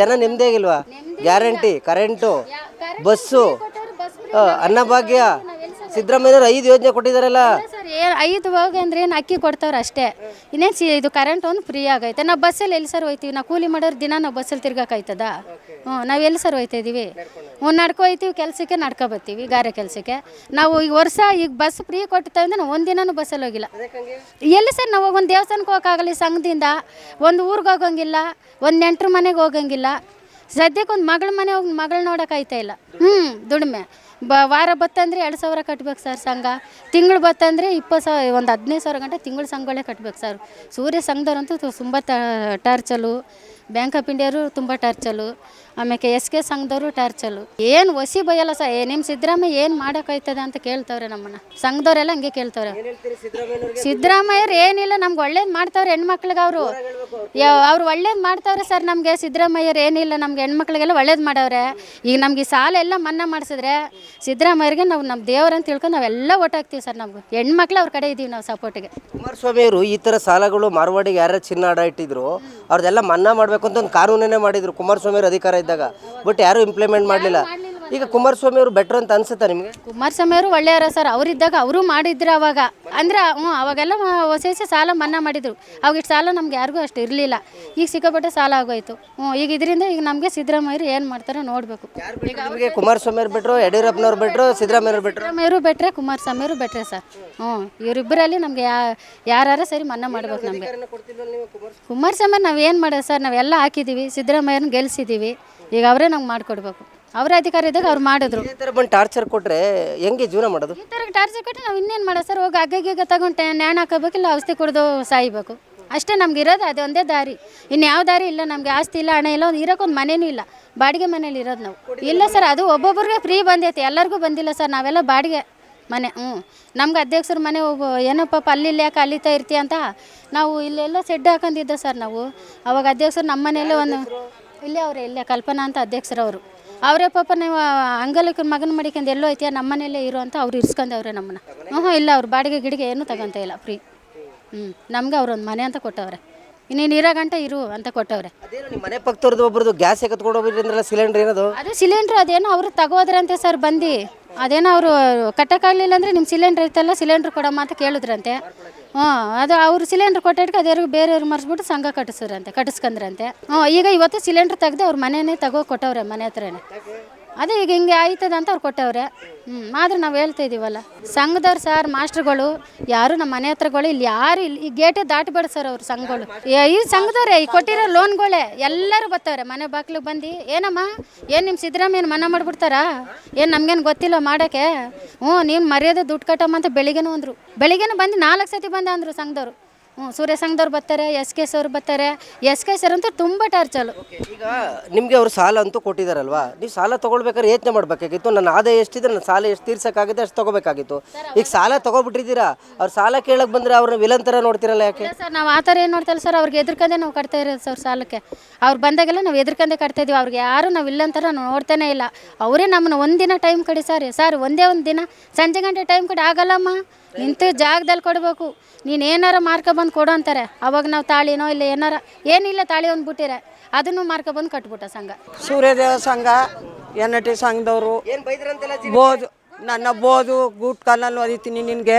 ಜನ ನೆಮ್ಮದಿಯಾಗಿಲ್ವಾ ಗ್ಯಾರಂಟಿ ಕರೆಂಟು ಬಸ್ಸು ಅನ್ನಭಾಗ್ಯ ಸಿದ್ದರಾಮಯ್ಯವ್ರು ಐದು ಯೋಜನೆ ಕೊಟ್ಟಿದ್ದಾರಲ್ಲ ಸರ್ ಏನು ಐದು ಹೋಗಿ ಅಂದ್ರೆ ಏನು ಅಕ್ಕಿ ಕೊಡ್ತಾವ್ರ ಅಷ್ಟೇ. ಇನ್ನೇನು ಸಿ ಇದು ಕರೆಂಟ್ ಒಂದು ಫ್ರೀ ಆಗೈತೆ. ನಾವು ಬಸ್ಸಲ್ಲಿ ಎಲ್ಲಿ ಸರ್ ಹೋಯ್ತೀವಿ? ನಾವು ಕೂಲಿ ಮಾಡೋರು ದಿನ ನಾವು ಬಸ್ಸಲ್ಲಿ ತಿರ್ಗಾಕಾಯ್ತದ? ಹ್ಞೂ ನಾವು ಎಲ್ಲಿ ಸರ್ ಹೋಯ್ತಾ ಇದೀವಿ ಹ್ಞೂ ನಡ್ಕೊ ಹೋಯ್ತೀವಿ ಕೆಲಸಕ್ಕೆ ನಡ್ಕೊ ಬರ್ತೀವಿ ಗಾರೆ ಕೆಲಸಕ್ಕೆ. ನಾವು ಈಗ ವರ್ಷ ಈಗ ಬಸ್ ಫ್ರೀ ಅಂದ್ರೆ ನಾವು ಒಂದಿನೂ ಬಸ್ಸಲ್ಲಿ ಹೋಗಿಲ್ಲ. ಎಲ್ಲಿ ಸರ್ ನಾವು ಒಂದು ದೇವಸ್ಥಾನಕ್ಕೆ ಹೋಗೋಕ್ಕಾಗಲಿ ಸಂಘದಿಂದ? ಒಂದು ಊರಿಗೆ ಹೋಗಂಗಿಲ್ಲ ಒಂದು ನೆಂಟ್ರ ಮನೆಗೆ ಹೋಗಂಗಿಲ್ಲ. ಸದ್ಯಕ್ಕೆ ಒಂದು ಮಗಳ ಮನೆ ಹೋಗಿ ಮಗಳು ನೋಡೋಕ್ಕಾಯ್ತಾ ಇಲ್ಲ. ಹ್ಞೂ ದುಡಿಮೆ. ಬ ವಾರ ಬತ್ತಂದರೆ ಎರಡು ಸಾವಿರ ಕಟ್ಬೇಕು ಸರ್ ಸಂಘ. ತಿಂಗಳು ಬತ್ತಂದರೆ ಇಪ್ಪತ್ತು ಸಾವಿರ ಒಂದು ಹದಿನೈದು ಸಾವಿರ ಗಂಟೆ ತಿಂಗಳು ಸಂಘಗಳೇ ಕಟ್ಬೇಕು ಸರ್. ಸೂರ್ಯ ಸಂಘದವ್ರಂತೂ ತುಂಬ ಟಾರ್ಚಲು ಬ್ಯಾಂಕ್ ಆಫ್ ಇಂಡಿಯಾರು ತುಂಬ ಟಾರ್ಚಲು ಆಮೇಲೆ ಎಸ್ ಕೆ ಸಂಘದವರು ಟಾರ್ಚಲು. ಏನು ಒಸಿ ಬೈಯಲ್ಲ ಸರ್ ಏ ನಿಮ್ಮ ಸಿದ್ದರಾಮಯ್ಯ ಏನು ಮಾಡೋಕ್ಕಾಯ್ತದ ಅಂತ ಕೇಳ್ತವ್ರೆ ನಮ್ಮನ್ನ. ಸಂಘದವರೆಲ್ಲ ಹಂಗೆ ಕೇಳ್ತವ್ರೆ. ಸಿದ್ದರಾಮಯ್ಯರು ಏನಿಲ್ಲ ನಮ್ಗೆ ಒಳ್ಳೇದು ಮಾಡ್ತಾವ್ರೆ ಹೆಣ್ಮಕ್ಳಿಗೆ ಅವರು. ಅವ್ರು. ಒಳ್ಳೇದು ಮಾಡ್ತಾವ್ರೆ ಸರ್ ನಮಗೆ ಸಿದ್ದರಾಮಯ್ಯರು ಏನಿಲ್ಲ ನಮ್ಗೆ ಹೆಣ್ಮಕ್ಳಿಗೆಲ್ಲ ಒಳ್ಳೇದು ಮಾಡವ್ರೆ. ಈಗ ನಮ್ಗೆ ಈ ಸಾಲ ಎಲ್ಲ ಮನ್ನಾ ಮಾಡಿಸಿದ್ರೆ ಸಿದ್ದರಾಮಯ್ಯರಿಗೆ ನಾವು ನಮ್ಮ ದೇವರಂತ ತಿಳ್ಕೊಂಡು ನಾವೆಲ್ಲ ಓಟ್ ಹಾಕ್ತೀವಿ ಸರ್ ನಮ್ಗೆ. ಹೆಣ್ಮಕ್ಳು ಅವ್ರ ಕಡೆ ಇದ್ದೀವಿ ನಾವು ಸಪೋರ್ಟಿಗೆ. ಕುಮಾರಸ್ವಾಮಿ ಅವರು ಈ ಥರ ಸಾಲಗಳು ಮಾರ್ವಾಡಿಗೆ ಯಾರ್ಯಾರು ಚಿನ್ನ ಅಡ ಇಟ್ಟಿದ್ರು ಅವ್ರದ್ದೆಲ್ಲ ಮನ್ನಾ ಮಾಡಬೇಕು ಅಂತ ಒಂದು ಕಾನೂನೇ ಮಾಡಿದ್ರು ಕುಮಾರಸ್ವಾಮಿ ಅವರು ಅಧಿಕಾರ ಇದ್ದಾಗ. ಬಟ್ ಯಾರೂ ಇಂಪ್ಲಿಮೆಂಟ್ ಮಾಡಲಿಲ್ಲ. ಈಗ ಕುಮಾರಸ್ವಾಮಿ ಅವರು ಬೆಟರ್ ಅಂತ ಅನ್ಸುತ್ತಾ ನಿಮಗೆ? ಕುಮಾರಸ್ವಾಮಿ ಅವರು ಒಳ್ಳೆಯವರ ಸರ್. ಅವರಿದ್ದಾಗ ಅವರು ಮಾಡಿದ್ರು ಅವಾಗ. ಅಂದ್ರೆ ಹ್ಞೂ ಅವಾಗೆಲ್ಲ ಮ- ಹೊಸ ಹೊಸ ಸಾಲ ಮನ್ನಾ ಮಾಡಿದ್ರು. ಅವಾಗ ಇಷ್ಟು ಸಾಲ ನಮ್ಗೆ ಯಾರಿಗೂ ಅಷ್ಟು ಇರಲಿಲ್ಲ. ಈಗ ಸಿಕ್ಕಾಪಟ್ಟೆ ಸಾಲ ಆಗೋಯ್ತು. ಹ್ಞೂ ಈಗ ಇದರಿಂದ ಈಗ ನಮಗೆ ಸಿದ್ದರಾಮಯ್ಯರು ಏನು ಮಾಡ್ತಾರೋ ನೋಡಬೇಕು. ನಿಮಗೆ? ಕುಮಾರಸ್ವಾಮಿ ಅವ್ರು ಬಿಟ್ರು ಯಡಿಯೂರಪ್ಪನವ್ರು ಬಿಟ್ರು ಸಿದ್ದರಾಮಯ್ಯ ಅವ್ರು ಬಿಟ್ರು? ಸಿದ್ದರಾಮಯ್ಯರು ಬೆಟ್ರೆ ಕುಮಾರಸ್ವಾಮಿಯವರು ಬೆಟ್ರೆ ಸರ್. ಹ್ಞೂ ಇವರಿಬ್ಬರಲ್ಲಿ ನಮಗೆ ಯಾ ಯಾರು ಸರಿ ಮನ್ನಾ ಮಾಡ್ಬೇಕು ನಮಗೆ. ಕುಮಾರಸ್ವಾಮಿ ನಾವು ಏನು ಮಾಡೋದು ಸರ್ ನಾವೆಲ್ಲ ಹಾಕಿದ್ದೀವಿ ಸಿದ್ದರಾಮಯ್ಯನ ಗೆಲ್ಲಿಸಿದ್ದೀವಿ ಈಗ ಅವರೇ ನಮ್ಗೆ ಮಾಡಿಕೊಡ್ಬೇಕು. ಅವರೇ ಅಧಿಕಾರ ಇದ್ದಾಗ ಅವ್ರು ಮಾಡಿದ್ರು. ಈ ಥರ ಬಂದು ಟಾರ್ಚರ್ ಕೊಟ್ರೆ ಹೆಂಗೆ ಜೀವನ ಮಾಡೋದು? ಈ ಥರ ಟಾರ್ಚರ್ ಕೊಟ್ಟರೆ ನಾವು ಇನ್ನೇನು ಮಾಡೋದು? ಸರ್ ಹೋಗಿ ಅಗ್ಗಗಿಗ ತಗೊಂಡು ನ್ಯಾಣ ಹಾಕೋಬೇಕಿಲ್ಲ ಔಷಧಿ ಕುಡಿದು ಸಾಯ್ಬೇಕು? ಅಷ್ಟೇ ನಮ್ಗೆ ಇರೋದು ಅದೇ ಒಂದೇ ದಾರಿ. ಇನ್ನು ಯಾವ ದಾರಿ ಇಲ್ಲ ನಮಗೆ ಆಸ್ತಿ ಇಲ್ಲ ಹಣ ಇಲ್ಲ ಒಂದು ಇರೋಕ್ಕೊಂದು ಮನೇನೂ ಇಲ್ಲ. ಬಾಡಿಗೆ ಮನೇಲಿ ಇರೋದು ನಾವು. ಇಲ್ಲ ಸರ್ ಅದು ಒಬ್ಬೊಬ್ಬರಿಗೆ ಫ್ರೀ ಬಂದೈತೆ ಎಲ್ಲರಿಗೂ ಬಂದಿಲ್ಲ ಸರ್ ನಾವೆಲ್ಲ ಬಾಡಿಗೆ ಮನೆ ಹ್ಞೂ ನಮ್ಗೆ ಅಧ್ಯಕ್ಷರ ಮನೆ ಒಬ್ಬ ಏನೋ ಪಾಪ ಅಲ್ಲಿ ಇಲ್ಲಿ ಯಾಕೆ ಅಲ್ಲಿತಾ ಇರ್ತೀಯ ಅಂತ? ನಾವು ಇಲ್ಲೆಲ್ಲ ಸೆಡ್ ಹಾಕೊಂಡಿದ್ದೆ ಸರ್ ನಾವು. ಅವಾಗ ಅಧ್ಯಕ್ಷರು ನಮ್ಮ ಮನೆಯಲ್ಲೇ ಒಂದು ಇಲ್ಲೇ ಅವರೇ ಇಲ್ಲೇ ಕಲ್ಪನಾ ಅಂತ ಅಧ್ಯಕ್ಷರವರು. ಅವರೇ ಪಾಪ ನೀವು ಅಂಗಲಕ್ಕೆ ಮಗನ ಮಡಿಕೊಂಡು ಎಲ್ಲೋ ಐತಿಯ ನಮ್ಮ ಮನೆಯಲ್ಲೇ ಇರು ಅಂತ ಅವ್ರು ಇರ್ಸ್ಕೊಂಡವ್ರೆ ನಮ್ಮನ್ನ. ಹ್ಞೂ ಇಲ್ಲ ಅವ್ರು ಬಾಡಿಗೆ ಗಿಡಿಗೆ ಏನೂ ತಗೊಂತ ಇಲ್ಲ ಫ್ರೀ ಹ್ಞೂ ನಮ್ಗೆ ಅವ್ರೊಂದು ಮನೆ ಅಂತ ಕೊಟ್ಟವ್ರೆ. ಇನ್ನೇನು ಇರೋ ಗಂಟೆ ಇರು ಅಂತ ಕೊಟ್ಟವ್ರೆ. ಅದೇನು ನಿಮ್ಮ ಮನೆ ಪಕ್ಕದವ್ರದ್ದು ಒಬ್ರದ್ದು ಗ್ಯಾಸ್ ಎತ್ಕೊಂಡು ಹೋಗ್ಬಿಟ್ರಂದ್ರಲ್ಲ ಸಿಲಿಂಡರ್ ಏನದು? ಅದು ಸಿಲಿಂಡ್ರ್ ಅದೇನೋ ಅವರು ತಗೋದ್ರಂತೆ ಸರ್ ಬಂದು. ಅದೇನೋ ಅವರು ಕಟ್ಟಕ್ಕಾಗಲಿಲ್ಲ ಅಂದರೆ ನಿಮ್ಮ ಸಿಲಿಂಡ್ರ್ ಐತಲ್ಲ ಸಿಲಿಂಡ್ರ್ ಕೊಡಮ್ಮ ಅಂತ ಕೇಳಿದ್ರಂತೆ. ಹ್ಞೂ, ಅದು ಅವರು ಸಿಲಿಂಡ್ರ್ ಕೊಟ್ಟಿದ್ದಕ್ಕೆ ಅದ್ಯಾರಿಗೂ ಬೇರೆಯವ್ರು ಮರ್ಸ್ಬಿಟ್ಟು ಸಂಘ ಕಟ್ಟಿಸ್ರಂತೆ ಕಟ್ಟಿಸ್ಕೊಂಡ್ರಂತೆ ಹ್ಞೂ, ಈಗ ಇವತ್ತು ಸಿಲಿಂಡ್ರ್ ತೆಗೆದು ಅವ್ರ ಮನೆಯೇ ತಗೋ ಕೊಟ್ಟವ್ರೆ ಮನೆ ಹತ್ರನೇ. ಅದೇ ಈಗ ಹಿಂಗೆ ಆಯ್ತದ ಅಂತ ಅವ್ರು ಕೊಟ್ಟವ್ರೆ. ಹ್ಞೂ ಆದ್ರೆ ನಾವು ಹೇಳ್ತಾ ಇದೀವಲ್ಲ. ಸಂಘದವ್ರು ಸರ್, ಮಾಸ್ಟ್ರುಗಳು, ಯಾರು ನಮ್ಮ ಮನೆ ಹತ್ರಗಳು, ಇಲ್ಲಿ ಯಾರು ಇಲ್ಲಿ, ಈ ಗೇಟೇ ದಾಟಬೇಡ ಸರ್ ಅವ್ರು ಸಂಘಗಳು. ಈ ಸಂಘದವ್ರೆ, ಈ ಕೊಟ್ಟಿರೋ ಲೋನ್ಗಳೇ ಎಲ್ಲರೂ ಬರ್ತಾವ್ರೆ ಮನೆ ಬಾಗ್ಲಿಗೆ ಬಂದು, ಏನಮ್ಮ, ಏನು ನಿಮ್ಮ ಸಿದ್ದರಾಮಯ್ಯನ ಮನ ಮಾಡ್ಬಿಡ್ತಾರಾ? ಏನು ನಮ್ಗೇನು ಗೊತ್ತಿಲ್ಲ ಮಾಡೋಕ್ಕೆ? ಹ್ಞೂ ನೀನು ಮರ್ಯಾದೆ ದುಡ್ಡು ಕಟ್ಟಮ್ಮ ಅಂತ ಬೆಳಿಗ್ಗೆನೂ ಅಂದರು. ಬೆಳಿಗ್ಗೆನೂ ಬಂದು ನಾಲ್ಕು ಸತಿ ಬಂದ ಅಂದರು ಸಂಘದವ್ರು. ಹ್ಞೂ ಸೂರ್ಯ ಸಂಘದವ್ರು ಬರ್ತಾರೆ ಎಸ್ ಕೆ ಸರ್ ಬರ್ತಾರೆ. ಎಸ್ ಕೆ ಸರ್ ಅಂತೂ ತುಂಬ ಟಾರ್ಚಲು ಈಗ ನಿಮಗೆ ಅವರು ಸಾಲ ಅಂತೂ ಕೊಟ್ಟಿದ್ದಾರಲ್ವಾ ನೀವು ಸಾಲ ತೊಗೊಳ್ಬೇಕಾದ್ರೆ ಯೋಚನೆ ಮಾಡಬೇಕಾಗಿತ್ತು. ನನ್ನ ಆದಾಯ ಎಷ್ಟಿದೆ ನನ್ನ ಸಾಲ ಎಷ್ಟು ತೀರ್ಸೋಕ್ಕಾಗುತ್ತೆ ಅಷ್ಟು ತೊಗೋಬೇಕಾಗಿತ್ತು. ಈಗ ಸಾಲ ತೊಗೊಬಿಟ್ಟಿದ್ದೀರಾ? ಅವ್ರು ಸಾಲ ಕೇಳಕ್ಕೆ ಬಂದರೆ ಅವ್ರನ್ನ ವಿಲಂತರ ನೋಡ್ತಿರಲ್ಲ ಯಾಕೆ? ಸರ್ ನಾವು ಆ ಥರ ಏನು ನೋಡ್ತಲ್ಲ ಸರ್. ಅವ್ರಿಗೆ ಎದುರ್ಕಂದೇ ನಾವು ಕಟ್ತಾ ಇರೋದು ಸರ್ ಸಾಲಕ್ಕೆ. ಅವ್ರು ಬಂದಾಗೆಲ್ಲ ನಾವು ಎದುರ್ಕಂದೇ ಕಟ್ತಾ ಇದೀವಿ ಅವ್ರಿಗೆ ಯಾರು ನಾವು ಇಲ್ಲ ನಾವು ನೋಡ್ತಾನೆ ಇಲ್ಲ. ಅವರೇ ನಮ್ಮನ್ನ ಒಂದಿನ ಟೈಮ್ ಕಡಿ ಸರ್. ಸರ್ ಒಂದೇ ಒಂದು ದಿನ. ಸಂಜೆ ಗಂಟೆ ಟೈಮ್ ಕಡೆ ಆಗಲ್ಲಮ್ಮ. ನಿಂತು ಜಾಗದಲ್ಲಿ ಕೊಡಬೇಕು. ನೀನು ಏನಾರ ಮಾರ್ಕ ಬಂದು ಕೊಡು ಅಂತಾರೆ. ಅವಾಗ ನಾವು ತಾಳಿನೋ ಇಲ್ಲ ಏನಾರ ಏನಿಲ್ಲ ತಾಳಿ ಒಂದು ಬಿಟ್ಟಿರ. ಅದನ್ನು ಮಾರ್ಕ ಬಂದು ಕಟ್ಬಿಟ್ಟ ಸಂಘ. ಸೂರ್ಯದೇವ ಸಂಘ ಎನ್ ಟಿ ಸಂಘದವರು. ಬೋದು ನನ್ನ ಬೋದು ಗೂಟ್ ಕಾಲಲ್ಲಿ ಒದಿತೀನಿ ನಿನಗೆ.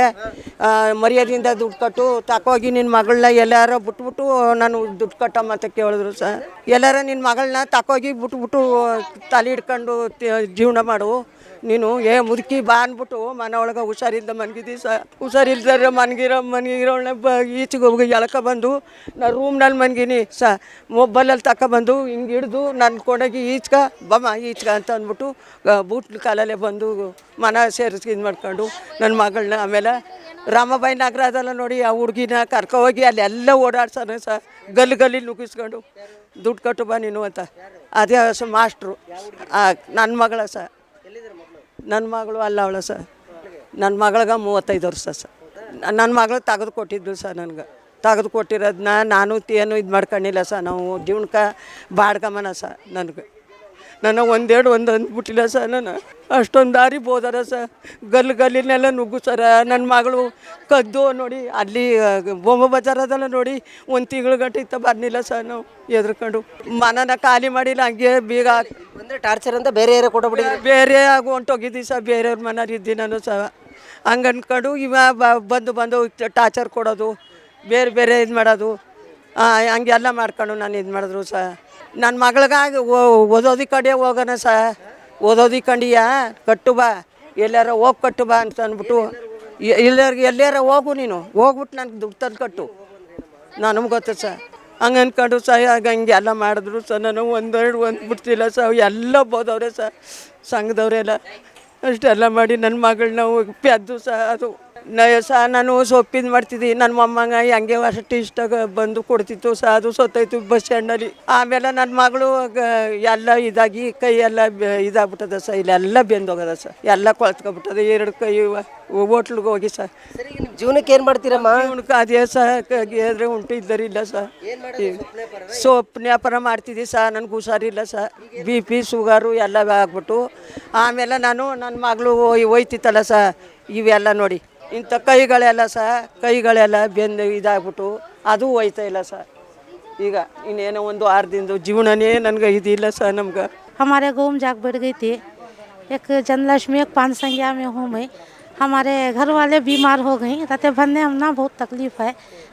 ಮರ್ಯಾದೆಯಿಂದ ದುಡ್ಡು ಕಟ್ಟು ತಕೋಗಿ ನಿನ್ನ ಮಗಳನ್ನ ಎಲ್ಲಾರ ಬಿಟ್ಬಿಟ್ಟು ನಾನು ದುಡ್ಡು ಕಟ್ಟಮ್ಮ ಅಂತ ಕೇಳಿದ್ರು ಸರ್ ಎಲ್ಲಾರ ನಿನ್ನ ಮಗಳನ್ನ ತಕೋಗಿ ಬಿಟ್ಬಿಟ್ಟು ತಲೆ ಹಿಡ್ಕೊಂಡು ಜೀವನ ಮಾಡು. ನೀನು, ಏ, ಮುದುಕಿ, ಬಾ ಅಂದ್ಬಿಟ್ಟು ಮನೆ ಒಳಗೆ ಹುಷಾರಿಲ್ದ ಮನ್ಗಿದ್ದಿ ಸ ಹುಷಾರಿಲ್ದಾರೆ ಮನ್ಗಿರೋ ಮನ್ಗಿರೋಳನ್ನ ಬ ಈಚೆಗೆ ಹೋಗಿ ಎಳ್ಕ ಬಂದು ನಾ ರೂಮ್ನಲ್ಲಿ ಮನ್ಗಿನಿ. ಸ ಮೊಬೈಲಲ್ಲಿ ತಗೊಬಂದು ಹಿಂಗೆ ಹಿಡ್ದು ನನ್ನ ಕೊಡಗಿ ಈಚ್ಕ ಬಮ್ಮ, ಈಚ್ಕ ಅಂತ ಅಂದ್ಬಿಟ್ಟು ಬೂಟ್ ಕಾಲಲ್ಲೇ ಬಂದು ಮನ ಸೇರಿಸಿ ಇದು ಮಾಡ್ಕೊಂಡು ನನ್ನ ಮಗಳನ್ನ ಆಮೇಲೆ ರಾಮಬಾಯಿ ಅದಲ್ಲ ನೋಡಿ ಆ ಹುಡುಗಿನ ಕರ್ಕೊ ಹೋಗಿ ಅಲ್ಲೆಲ್ಲ ಓಡಾಡ್ಸೋಣ ಸ ಗಲ್ಲಿ ಗಲ್ಲಿ ನುಗ್ಗಿಸ್ಕೊಂಡು, ದುಡ್ಡು ಕಟ್ಟು ಬಾ ನೀನು ಅಂತ. ಅದೇ ಮಾಸ್ಟ್ರು. ನನ್ನ ಮಗಳ ಸ ನನ್ನ ಮಗಳು ಅಲ್ಲ ಅವಳ ಸರ್. ನನ್ನ ಮಗಳಿಗೆ ಮೂವತ್ತೈದು ವರ್ಷ ಸರ್. ನನ್ನ ಮಗಳು ತೆಗೆದು ಕೊಟ್ಟಿದ್ದು ಸರ್ ನನಗೆ. ತೆಗೆದು ಕೊಟ್ಟಿರೋದನ್ನ ನಾನು ಏನು ಇದು ಮಾಡ್ಕೊಂಡಿಲ್ಲ ಸರ್. ನಾವು ಜೀವನಕ್ಕೆ ಬಾಡ್ಗಮನ ಸರ್ ನನಗೆ. ನನ್ನ ಒಂದೆರಡು ಒಂದು ಅಂದ್ಬಿಟ್ಟಿಲ್ಲ ಸರ್ ನಾನು. ಅಷ್ಟೊಂದು ದಾರಿ ಹೋದಾರ ಸರ್. ಗಲ್ಲು ಗಲ್ಲಿನೆಲ್ಲ ನುಗ್ಗು ಸರ. ನನ್ನ ಮಗಳು ಕದ್ದು ನೋಡಿ ಅಲ್ಲಿ ಬೊಮ್ಮ ಬಜಾರದಲ್ಲ ನೋಡಿ ಒಂದು ತಿಂಗಳು ಗಂಟೆ ಇತ್ತ ಬರ್ಲಿಲ್ಲ ಸರ್ ನಾವು ಎದ್ರುಕೊಂಡು. ಮನನ ಖಾಲಿ ಮಾಡಿಲ್ಲ ಹಂಗೆ ಬೀಗ ಅಂದರೆ ಟಾರ್ಚರ್ ಅಂತ ಬೇರೆ ಯಾರು ಕೊಟ್ಟಬಿಟ್ಟಿದ್ರು ಬೇರೆ ಆಗಿ ಹೊಂಟೋಗಿದ್ದಿ ಸರ್. ಬೇರೆಯವ್ರ ಮನೇಲಿ ಇದ್ದೀನಿ ನಾನು ಸರ್. ಹಂಗೆ ಅಂದ್ಕೊಂಡು ಇವ ಬಂದು ಬಂದು ಟಾರ್ಚರ್ ಕೊಡೋದು ಬೇರೆ ಬೇರೆ ಇದು ಮಾಡೋದು ಹಂಗೆಲ್ಲ ಮಾಡ್ಕೊಂಡು ನಾನು ಇದು ಮಾಡಿದ್ರು ಸಹ ನನ್ನ ಮಗಳಿಗಾಗಿ ಓದೋದಿ ಕಡೆ ಹೋಗೋಣ ಸ. ಓದೋದಿ ಕಂಡಿಯ, ಕಟ್ಟು ಬಾ. ಎಲ್ಲಾರ ಹೋಗಿ ಕಟ್ಟು ಬಾ ಅಂತ ಅಂದ್ಬಿಟ್ಟು ಎಲ್ಲಾರ ಎಲ್ಲಾರ ಹೋಗು ನೀನು. ಹೋಗ್ಬಿಟ್ಟು ನನಗೆ ದುಡ್ಡು ತಂದು ಕಟ್ಟು. ನನಗೆ ಗೊತ್ತು ಸರ್ ಹಂಗೆ ಅಂದ್ಕೊಂಡು ಸಹ ಹಂಗೆ ಎಲ್ಲ ಮಾಡಿದ್ರು ಸರ್ ನಾನು ಒಂದೆರಡು ಒಂದು ಬಿಡ್ತಿಲ್ಲ ಸರ್ ಎಲ್ಲ ಬೋದವ್ರೆ ಸರ್ ಸಂಘದವ್ರೆಲ್ಲ ಅಷ್ಟೆಲ್ಲ ಮಾಡಿ ನನ್ನ ಮಗಳನ್ನ ಪೆದ್ದು ಸಹ ಅದು ನ ಸಹ ನಾನು ಸೊಪ್ಪಿನ ಮಾಡ್ತಿದ್ದೆ. ನನ್ನ ಮೊಮ್ಮಗ ಹಂಗೆ ಅಷ್ಟು ಇಷ್ಟ ಬಂದು ಕೊಡ್ತಿತ್ತು. ಸಹ ಅದು ಸೊತ್ತೈತು ಬಸ್ ಸ್ಟ್ಯಾಂಡಲ್ಲಿ. ಆಮೇಲೆ ನನ್ನ ಮಗಳು ಎಲ್ಲ ಇದಾಗಿ ಕೈ ಎಲ್ಲ ಇದಾಗ್ಬಿಟ್ಟದ ಸರ್ ಇಲ್ಲೆಲ್ಲ ಬೆಂದೋಗದ ಸರ್ ಎಲ್ಲ ಕೊಳ್ತ್ಕೊಬಿಟ್ಟದ. ಎರಡು ಕೈ ಹೋಟ್ಲಿಗೆ ಹೋಗಿ ಸರ್ ಜೀವನಕ್ಕೆ ಏನು ಮಾಡ್ತೀರಮ್ಮ? ಜೀವನಕ್ಕೆ ಅದೇ ಸಹ ಉಂಟು ಉಂಟು ಇದ್ದರಿಲ್ಲ ಸರ್ ಸೊಪ್ಪು ವ್ಯಾಪಾರ ಮಾಡ್ತಿದ್ದೆ ಸರ್ ನನಗೆ ಹುಷಾರಿಲ್ಲ ಸರ್ ಬಿ ಪಿ ಶುಗರು ಎಲ್ಲ ಆಗ್ಬಿಟ್ಟು. ಆಮೇಲೆ ನಾನು ನನ್ನ ಮಗಳು ಹೋಯ್ತಿತ್ತಲ್ಲ ಸರ್ ಇವೆಲ್ಲ ನೋಡಿ. ಇಂಥ ಕೈಗಳೆಲ್ಲ ಸಹ ಕೈಗಳೆಲ್ಲ ಬೆಂದು ಇದಾಗ್ಬಿಟ್ಟು ಅದು ಹೋಯ್ತಾ ಇಲ್ಲ ಸರ್ ಈಗ ಇನ್ನೇನೋ ಒಂದು ವಾರದಿಂದ ಜೀವನನೇ ನನಗೆ ಇದಿಲ್ಲ ಸರ್ ನಮ್ಗೆ हमारे गाँव में जाग बढ़ गई थी एक जनलक्ष्मी एक पान संज्ञा में हूँ मैं हमारे घर वाले बीमार हो गई रहते बनने हम ना बहुत तकलीफ है